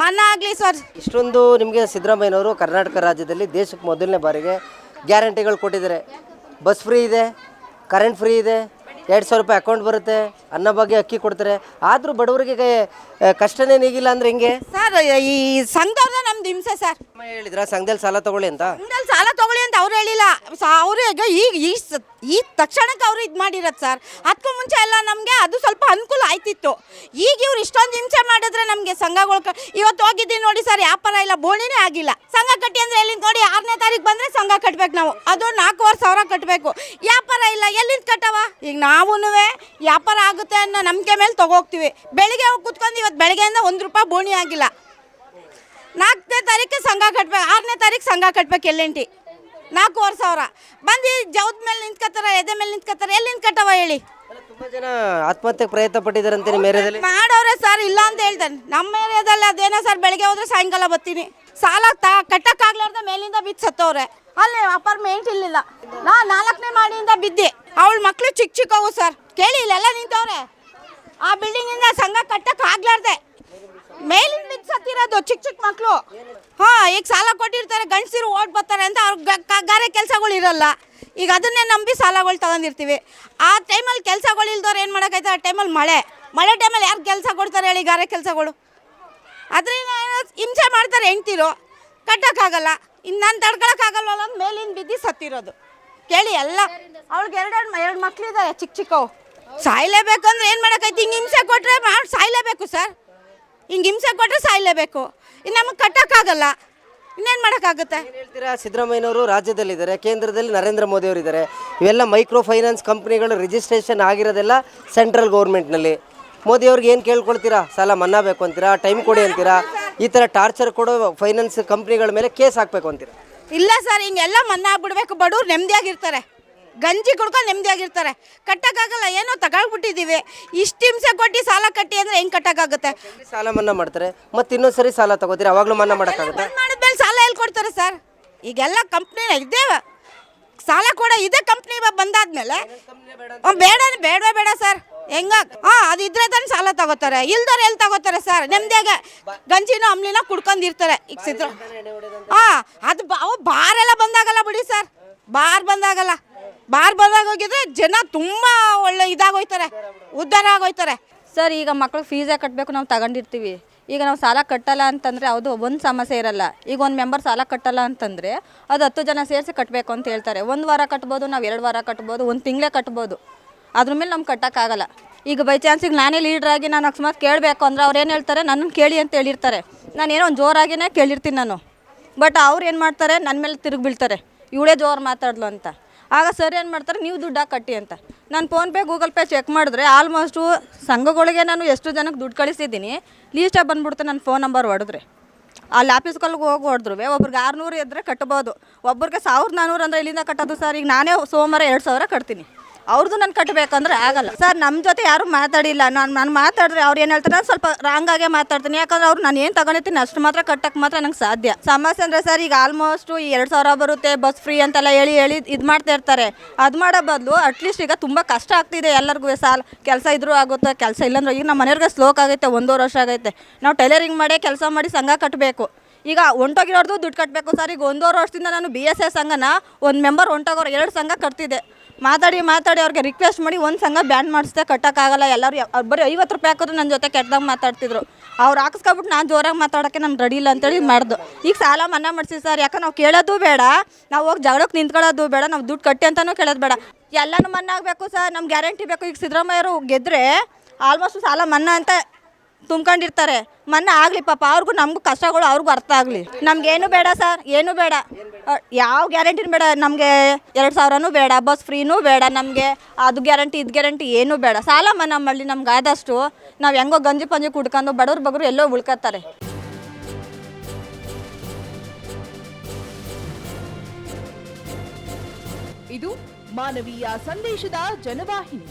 ಮನ್ನಾ ಆಗಲಿ ಸರ್. ಇಷ್ಟೊಂದು ನಿಮಗೆ ಸಿದ್ದರಾಮಯ್ಯನವರು ಕರ್ನಾಟಕ ರಾಜ್ಯದಲ್ಲಿ ದೇಶಕ್ಕೆ ಮೊದಲನೇ ಬಾರಿಗೆ ಗ್ಯಾರಂಟಿಗಳು ಕೊಟ್ಟಿದ್ದಾರೆ. ಬಸ್ ಫ್ರೀ ಇದೆ ಕರೆಂಟ್ ಫ್ರೀ ಇದೆ ಎರಡು ಸಾವಿರ ರೂಪಾಯಿ ಅಕೌಂಟ್ ಬರುತ್ತೆ ಅನ್ನ ಬಗ್ಗೆ ಅಕ್ಕಿ ಕೊಡ್ತಾರೆ. ಆದರೂ ಬಡವರಿಗೆ ಕಷ್ಟನೇ ನೀಗಿಲ್ಲ ಅಂದ್ರೆ ಹಿಂಗೆ? ಸರ್ ಈ ಸಂಘದವ್ರನ್ನ ನಮ್ದು ಹಿಂಸೆ ಸರ್ ಹೇಳಿದ್ರ ಸಂಘದಲ್ಲಿ ಸಾಲ ತಗೊಳ್ಳಿ ಅಂತ? ಸಂಘದಲ್ಲಿ ಸಾಲ ಅವ್ರು ಹೇಳಿಲ್ಲ. ಅವರು ಈಗ ಈ ಈ ತಕ್ಷಣಕ್ಕೆ ಅವರು ಇದು ಮಾಡಿರೋದು ಸರ್ ಅದಕ್ಕೂ ಮುಂಚೆ ಎಲ್ಲ ನಮಗೆ ಅದು ಸ್ವಲ್ಪ ಅನುಕೂಲ ಆಯ್ತಿತ್ತು. ಈಗ ಇವ್ರು ಇಷ್ಟೊಂದು ಹಿಂಸೆ ಮಾಡಿದ್ರೆ ನಮಗೆ ಸಂಘಗಳು ಇವತ್ತು ಹೋಗಿದ್ದೀನಿ ನೋಡಿ ಸರ್ ವ್ಯಾಪಾರ ಇಲ್ಲ, ಬೋಣಿನೇ ಆಗಿಲ್ಲ. ಸಂಘ ಕಟ್ಟಿ ಅಂದರೆ ಎಲ್ಲಿಂದ ನೋಡಿ ಆರನೇ ತಾರೀಕು ಬಂದರೆ ಸಂಘ ಕಟ್ಟಬೇಕು ನಾವು. ಅದು ನಾಲ್ಕೂವರೆ ಸಾವಿರ ಕಟ್ಟಬೇಕು ವ್ಯಾಪಾರ ಇಲ್ಲ, ಎಲ್ಲಿಂದ ಕಟ್ಟವ? ಈಗ ನಾವೂ ವ್ಯಾಪಾರ ಆಗುತ್ತೆ ಅನ್ನೋ ನಂಬಿಕೆ ಮೇಲೆ ತೊಗೋಗ್ತೀವಿ. ಬೆಳಿಗ್ಗೆ ಹೋಗಿ ಕುತ್ಕೊಂಡು ಇವತ್ತು ಬೆಳಗ್ಗೆಯಿಂದ ಒಂದು ರೂಪಾಯಿ ಬೋಣಿ ಆಗಿಲ್ಲ. ನಾಲ್ಕನೇ ತಾರೀಕು ಸಂಘ ಕಟ್ಬೇಕು, ಆರನೇ ತಾರೀಕು ಸಂಘ ಕಟ್ಬೇಕು ಎಲ್ಲೆಂಟಿ ನಾಲ್ಕೂವರೆ ಸಾವಿರ. ಬಂದು ಜೌದ ಮೇಲೆ ನಿಂತ್ಕೋತಾರ ಎದೆ ಮೇಲೆ ನಿಂತ್ಕೋತಾರ ಎಲ್ಲಿ ನಿಂತ್ಕಟ್ಟವ ಹೇಳಿ? ತುಂಬಾ ಜನ ಆತ್ಮಹತ್ಯೆ ಪ್ರಯತ್ನ ಪಟ್ಟಿದ್ದಾರಂತೆ ನಿಮ್ಮ ಏರಿಯಾದಲ್ಲಿ. ಮಾಡವ್ರೆ ಸರ್ ಇಲ್ಲ ಅಂತ ಹೇಳ್ತಾನೆ. ನಮ್ಮ ಏರಿಯಾದಲ್ಲಿ ಅದೇನೋ ಸರ್ ಬೆಳಗ್ಗೆ ಹೋದ್ರೆ ಸಾಯಂಕಾಲ ಬರ್ತೀನಿ. ಸಾಲ ತಾ ಕಟ್ಟಕ್ಕಾಗ್ಲಾರ್ದ ಮೇಲಿಂದ ಬಿದ್ದು ಸತ್ತವ್ರೆ. ಅಲ್ಲಿ ಅಪಾರ್ಟ್ಮೆಂಟ್ ಇಲ್ಲಿಲ್ಲ. ನಾ ನಾಲ್ಕನೇ ಮಾಡಿಯಿಂದ ಬಿದ್ದೆ. ಅವಳ ಮಕ್ಕಳು ಚಿಕ್ಕ ಚಿಕ್ಕವು ಸರ್. ಕೇಳಿ ಇಲ್ಲೆಲ್ಲ ನಿಂತವ್ರೆ? ಆ ಬಿಲ್ಡಿಂಗಿಂದ ಸಂಘ ಕಟ್ಟಕ್ಕೆ ಆಗ್ಲಾರ್ದೆ ಸತ್ತಿರೋದು ಚಿಕ್ಕ ಚಿಕ್ಕ ಮಕ್ಕಳು ಹಾಂ, ಈಗ ಸಾಲ ಕೊಟ್ಟಿರ್ತಾರೆ, ಗಂಡಸಿರು ಓಟ್ ಬರ್ತಾರೆ ಅಂತ ಅವ್ರ ಗಾರೆ ಕೆಲಸಗಳು ಇರಲ್ಲ. ಈಗ ಅದನ್ನೇ ನಂಬಿ ಸಾಲಗಳು ತಗೊಂಡಿರ್ತೀವಿ. ಆ ಟೈಮಲ್ಲಿ ಕೆಲಸಗಳು ಇಲ್ದವ್ರು ಏನು ಮಾಡೋಕ್ಕೈತೆ ಆ ಟೈಮಲ್ಲಿ ಮಳೆ. ಮಳೆ ಟೈಮಲ್ಲಿ ಯಾರು ಕೆಲಸ ಕೊಡ್ತಾರೆ ಹೇಳಿ ಗಾರೆ ಕೆಲಸಗಳು? ಅದರಿಂದ ಹಿಂಸೆ ಮಾಡ್ತಾರೆ ಹೆಂಡ್ತಿರು. ಕಟ್ಟೋಕ್ಕಾಗಲ್ಲ. ಇನ್ನು ನಾನು ತಡ್ಕೊಳಕ್ಕಾಗಲ್ವಲ್ಲ ಅಂತ ಮೇಲಿಂದ ಬಿದ್ದು ಸತ್ತಿರೋದು. ಕೇಳಿ ಎಲ್ಲ. ಅವ್ಳಿಗೆ ಎರಡೆರಡು ಎರಡು ಮಕ್ಕಳಿದ್ದಾರೆ ಚಿಕ್ಕ ಚಿಕ್ಕವು. ಸಾಯ್ಲೇಬೇಕಂದ್ರೆ ಏನು ಮಾಡೋಕ್ಕೈತಿ ಹಿಂಗೆ ಹಿಂಸೆ ಕೊಟ್ಟರೆ ಮಾಡಿ ಸಾಯ್ಲೇಬೇಕು ಸರ್. ಹಿಂಗೆ ಹಿಂಸೆ ಕೊಟ್ಟರೆ ಸಾಯ್ಲೇಬೇಕು. ಇನ್ನು ನಮಗೆ ಕಟ್ಟೋಕ್ಕಾಗಲ್ಲ. ಇನ್ನೇನು ಮಾಡೋಕ್ಕಾಗುತ್ತೆ? ಏನ್ ಹೇಳ್ತೀರಾ? ಸಿದ್ದರಾಮಯ್ಯನವರು ರಾಜ್ಯದಲ್ಲಿದ್ದಾರೆ ಕೇಂದ್ರದಲ್ಲಿ ನರೇಂದ್ರ ಮೋದಿ ಅವರು ಇದ್ದಾರೆ ಇವೆಲ್ಲ ಮೈಕ್ರೋ ಫೈನಾನ್ಸ್ ಕಂಪ್ನಿಗಳು ರಿಜಿಸ್ಟ್ರೇಷನ್ ಆಗಿರೋದೆಲ್ಲ ಸೆಂಟ್ರಲ್ ಗೌರ್ಮೆಂಟ್ನಲ್ಲಿ. ಮೋದಿ ಅವ್ರಿಗೆ ಏನು ಕೇಳ್ಕೊಳ್ತೀರಾ? ಸಾಲ ಮನ್ನಾ ಬೇಕು ಅಂತೀರಾ? ಟೈಮ್ ಕೊಡಿ ಅಂತೀರಾ? ಈ ಥರ ಟಾರ್ಚರ್ ಕೊಡೋ ಫೈನಾನ್ಸ್ ಕಂಪ್ನಿಗಳ ಮೇಲೆ ಕೇಸ್ ಹಾಕಬೇಕು ಅಂತೀರಾ? ಇಲ್ಲ ಸರ್ ಹಿಂಗೆಲ್ಲ ಮನ್ನಾ ಆಗ್ಬಿಡ್ಬೇಕು. ಬಡವ್ರು ನೆಮ್ಮದಿಯಾಗಿರ್ತಾರೆ. ಗಂಜಿ ಕುಡ್ಕೊಂಡು ನೆಮ್ಮದಿಯಾಗಿರ್ತಾರೆ. ಕಟ್ಟೋಕ್ಕಾಗಲ್ಲ ಏನೋ ತಗೊಳ್ಬಿಟ್ಟಿದ್ದೀವಿ. ಇಷ್ಟು ಹಿಂಸೆ ಕೊಟ್ಟು ಸಾಲ ಕಟ್ಟಿ ಅಂದರೆ ಹೆಂಗೆ ಕಟ್ಟೋಕ್ಕಾಗುತ್ತೆ? ಸಾಲ ಮನ್ನಾ ಮಾಡ್ತಾರೆ ಮತ್ತೆ ಇನ್ನೊಂದು ಸರಿ ಸಾಲ ತಗೋತೀರಿ ಅವಾಗಲೂ ಮನ್ನಾ ಮಾಡೋಕ್ಕಾಗುತ್ತೆ? ಮಾಡಿದ್ಮೇಲೆ ಸಾಲ ಎಲ್ಲಿ ಕೊಡ್ತಾರೆ ಸರ್? ಈಗೆಲ್ಲ ಕಂಪ್ನಿ ಇದ್ದೇವೆ. ಸಾಲ ಕೂಡ ಇದೇ ಕಂಪ್ನಿ ಬಂದಾದ್ಮೇಲೆ ಬೇಡ ಬೇಡವೇ ಬೇಡ ಸರ್. ಹೆಂಗ? ಹಾ ಅದು ಇದ್ರೆ ತಾನೇ ಸಾಲ ತಗೋತಾರೆ. ಇಲ್ದವ್ರು ಎಲ್ಲಿ ತಗೋತಾರೆ ಸರ್? ನೆಮ್ಮದಿಯಾಗ ಗಂಜಿನೋ ಅಮ್ಲಿನೋ ಕುಡ್ಕೊಂಡಿರ್ತಾರೆ. ಈಗ ಸಿದ್ರ ಹಾ ಅದು ಅವು ಬಾರೆಲ್ಲ ಬಂದಾಗಲ್ಲ ಬಿಡಿ ಸರ್. ಬಾರ್ ಬಂದಾಗಲ್ಲ. ಬಾರ್ ಬಂದಾಗ ಹೋಗಿದ್ರೆ ಜನ ತುಂಬ ಒಳ್ಳೆ ಇದಾಗೋಯ್ತಾರೆ, ಉದ್ಧಾರ ಆಗೋಯ್ತಾರೆ. ಸರ್, ಈಗ ಮಕ್ಳಿಗೆ ಫೀಸೇ ಕಟ್ಟಬೇಕು ನಾವು ತಗೊಂಡಿರ್ತೀವಿ. ಈಗ ನಾವು ಸಾಲ ಕಟ್ಟಲ್ಲ ಅಂತಂದರೆ ಅದು ಒಂದು ಸಮಸ್ಯೆ ಇರಲ್ಲ. ಈಗ ಒಂದು ಮೆಂಬರ್ ಸಾಲ ಕಟ್ಟಲ್ಲ ಅಂತಂದರೆ ಅದು ಹತ್ತು ಜನ ಸೇರಿಸಿ ಕಟ್ಟಬೇಕು ಅಂತ ಹೇಳ್ತಾರೆ. ಒಂದು ವಾರ ಕಟ್ಬೋದು, ನಾವು ಎರಡು ವಾರ ಕಟ್ಬೋದು, ಒಂದು ತಿಂಗಳೇ ಕಟ್ಬೋದು. ಅದ್ರ ಮೇಲೆ ನಮ್ಗೆ ಕಟ್ಟೋಕ್ಕಾಗಲ್ಲ ಈಗ ಬೈ ಚಾನ್ಸಿಗೆ ನಾನೇ ಲೀಡ್ರಾಗಿ ನಾನು ಅಕಸ್ಮಾತ್ ಕೇಳಬೇಕು ಅಂದ್ರೆ ಅವ್ರು ಏನು ಹೇಳ್ತಾರೆ? ನನ್ನನ್ನು ಕೇಳಿ ಅಂತ ಹೇಳಿರ್ತಾರೆ. ನಾನು ಏನೋ ಒಂದು ಜೋರಾಗಿಯೇ ಕೇಳಿರ್ತೀನಿ ನಾನು. ಬಟ್ ಅವ್ರು ಏನು ಮಾಡ್ತಾರೆ? ನನ್ನ ಮೇಲೆ ತಿರುಗಿ ಬೀಳ್ತಾರೆ ಇವಳೇ ಜೋರು ಮಾತಾಡ್ಲು ಅಂತ. ಆಗ ಸರ್ ಏನು ಮಾಡ್ತಾರೆ, ನೀವು ದುಡ್ಡು ಕಟ್ಟಿ ಅಂತ. ನಾನು ಫೋನ್ಪೇ ಗೂಗಲ್ ಪೇ ಚೆಕ್ ಮಾಡಿದ್ರೆ ಆಲ್ಮೋಸ್ಟು ಸಂಘಗಳಿಗೆ ನಾನು ಎಷ್ಟು ಜನಕ್ಕೆ ದುಡ್ಡು ಕಳಿಸಿದ್ದೀನಿ. ಲೀಸ್ಟಾಗಿ ಬಂದ್ಬಿಡ್ತು ನನ್ನ ಫೋನ್ ನಂಬರ್ ಹೊಡೆದ್ರೆ. ಅಲ್ಲಿ ಆಫೀಸ್ಗಳಿಗೆ ಹೋಗಿ ಹೊಡೆದ್ರು. ಒಬ್ರಿಗೆ ಆರುನೂರು ಇದ್ದರೆ ಕಟ್ಬೋದು. ಒಬ್ರಿಗೆ ಸಾವಿರದ ನಾನ್ನೂರು ಅಂದರೆ ಇಲ್ಲಿಂದ ಕಟ್ಟೋದು ಸರ್ ಈಗ ನಾನೇ ಸೋಮವಾರ ಎರಡು ಸಾವಿರ ಕಟ್ತೀನಿ. ಅವ್ರದ್ದು ನಾನು ಕಟ್ಟಬೇಕಂದ್ರೆ ಆಗಲ್ಲ. ಸರ್ ನಮ್ಮ ಜೊತೆ ಯಾರು ಮಾತಾಡಿಲ್ಲ. ನಾನು ನಾನು ಮಾತಾಡಿದ್ರೆ ಅವ್ರು ಏನು ಹೇಳ್ತಾರೆ? ಸ್ವಲ್ಪ ರಾಂಗಾಗೆ ಮಾತಾಡ್ತೀನಿ. ಯಾಕಂದ್ರೆ ಅವ್ರು ನಾನು ಏನು ತಗೊಂಡಿರ್ತೀನಿ, ಅಷ್ಟು ಮಾತ್ರ ಕಟ್ಟಕ್ಕೆ ಮಾತ್ರ ನಂಗೆ ಸಾಧ್ಯ. ಸಮಸ್ಯೆ ಅಂದರೆ ಸರ್, ಈಗ ಆಲ್ಮೋಸ್ಟು ಎರಡು ಸಾವಿರ ಬರುತ್ತೆ ಬಸ್ ಫ್ರೀ ಅಂತೆಲ್ಲ ಹೇಳಿ ಹೇಳಿ ಇದು ಮಾಡ್ತಾ ಇರ್ತಾರೆ. ಅದು ಮಾಡೋ ಬದಲು ಅಟ್ಲೀಸ್ಟ್ ಈಗ ತುಂಬ ಕಷ್ಟ ಆಗ್ತಿದೆ ಎಲ್ಲರಿಗೂ ಸಾಲ. ಕೆಲಸ ಇದ್ರೂ ಆಗುತ್ತೆ, ಕೆಲಸ ಇಲ್ಲಾಂದ್ರೆ ಈಗ ನಮ್ಮ ಮನೆಯವ್ರಿಗೆ ಸ್ಲೋಕ್ ಆಗೈತೆ ಒಂದೂವರೆ ವರ್ಷ ಆಗೈತೆ ನಾವು ಟೈಲರಿಂಗ್ ಮಾಡಿ ಕೆಲಸ ಮಾಡಿ ಸಂಘ ಕಟ್ಟಬೇಕು ಈಗ ಹೊಂಟೋಗಿರೋರ್ದು ದುಡ್ಡು ಕಟ್ಟಬೇಕು ಸರ್. ಈಗ ಒಂದೂವರೆ ವರ್ಷದಿಂದ ನಾನು ಬಿ ಎಸ್ ಎಸ್ ಸಂಘನ ಒಂದು ಮೆಂಬರ್ ಹೊಂಟೋಗೋರು ಎರಡು ಸಂಘ ಕಟ್ತಿದ್ದೆ. ಮಾತಾಡಿ ಮಾತಾಡಿ, ಅವ್ರಿಗೆ ರಿಕ್ವೆಸ್ಟ್ ಮಾಡಿ ಒಂದು ಸಂಘ ಬ್ಯಾನ್ ಮಾಡಿಸ್ದೆ ಕಟ್ಟೋಕ್ಕಾಗಲ್ಲ. ಎಲ್ಲರೂ ಅವ್ರು ಬರೀ ಐವತ್ತು ರೂಪಾಯಿ ಹಾಕಿದ್ರು ನನ್ನ ಜೊತೆ ಕೆಟ್ಟದಾಗ ಮಾತಾಡ್ತಿದ್ರು. ಅವ್ರು ಹಾಕಿಸ್ಕೊಬಿಟ್ಟು ನಾನು ಜೋರಾಗಿ ಮಾತಾಡೋಕ್ಕೆ ನಾನು ರೆಡಿ ಇಲ್ಲ ಅಂತೇಳಿ ಮಾಡ್ದು. ಈಗ ಸಾಲ ಮನ್ನಾ ಮಾಡಿಸಿ ಸರ್ ಯಾಕಂದ್ರೆ ನಾವು ಕೇಳೋದು ಬೇಡ. ನಾವು ಹೋಗಿ ಜಗಳಕ್ಕೆ ನಿಂತ್ಕೊಳ್ಳೋದು ಬೇಡ, ನಾವು ದುಡ್ಡು ಕಟ್ಟಿ ಅಂತಲೂ ಕೇಳೋದು ಬೇಡ. ಎಲ್ಲನೂ ಮನ್ನಾ ಆಗಬೇಕು ಸರ್, ನಮ್ಗೆ ಗ್ಯಾರಂಟಿ ಬೇಕು. ಈಗ ಸಿದ್ದರಾಮಯ್ಯರು ಗೆದ್ದರೆ ಆಲ್ಮೋಸ್ಟ್ ಸಾಲ ಮನ್ನಾ ಅಂತ ತುಂಬ್ಕೊಂಡಿರ್ತಾರೆ. ಮೊನ್ನೆ ಆಗಲಿ ಪಾಪ, ಅವ್ರಿಗೂ ನಮಗೂ ಕಷ್ಟಗಳು ಅವ್ರಿಗೂ ಅರ್ಥ ಆಗಲಿ. ನಮ್ಗೇನು ಬೇಡ ಸರ್, ಏನು ಬೇಡ. ಯಾವ ಗ್ಯಾರಂಟಿನೂ ಬೇಡ. ನಮಗೆ ಎರಡು ಸಾವಿರನೂ ಬೇಡ, ಬಸ್ ಫ್ರೀನೂ ಬೇಡ ನಮಗೆ. ಅದು ಗ್ಯಾರಂಟಿ, ಇದು ಗ್ಯಾರಂಟಿ ಏನೂ ಬೇಡ. ಸಾಲ ಮನ್ನಾ ಮಾಡಲಿ ನಮ್ಗೆ ಆದಷ್ಟು ನಾವು ಹೆಂಗೋ ಗಂಜಿ ಪಂಜಿ ಕುಡ್ಕೊಂಡು ಬಡವ್ರು ಬಗ್ರು ಎಲ್ಲೋ ಉಳ್ಕೊತಾರೆ ಇದು ಮಾನವೀಯ ಸಂದೇಶದ ಜನವಾಹಿನಿ.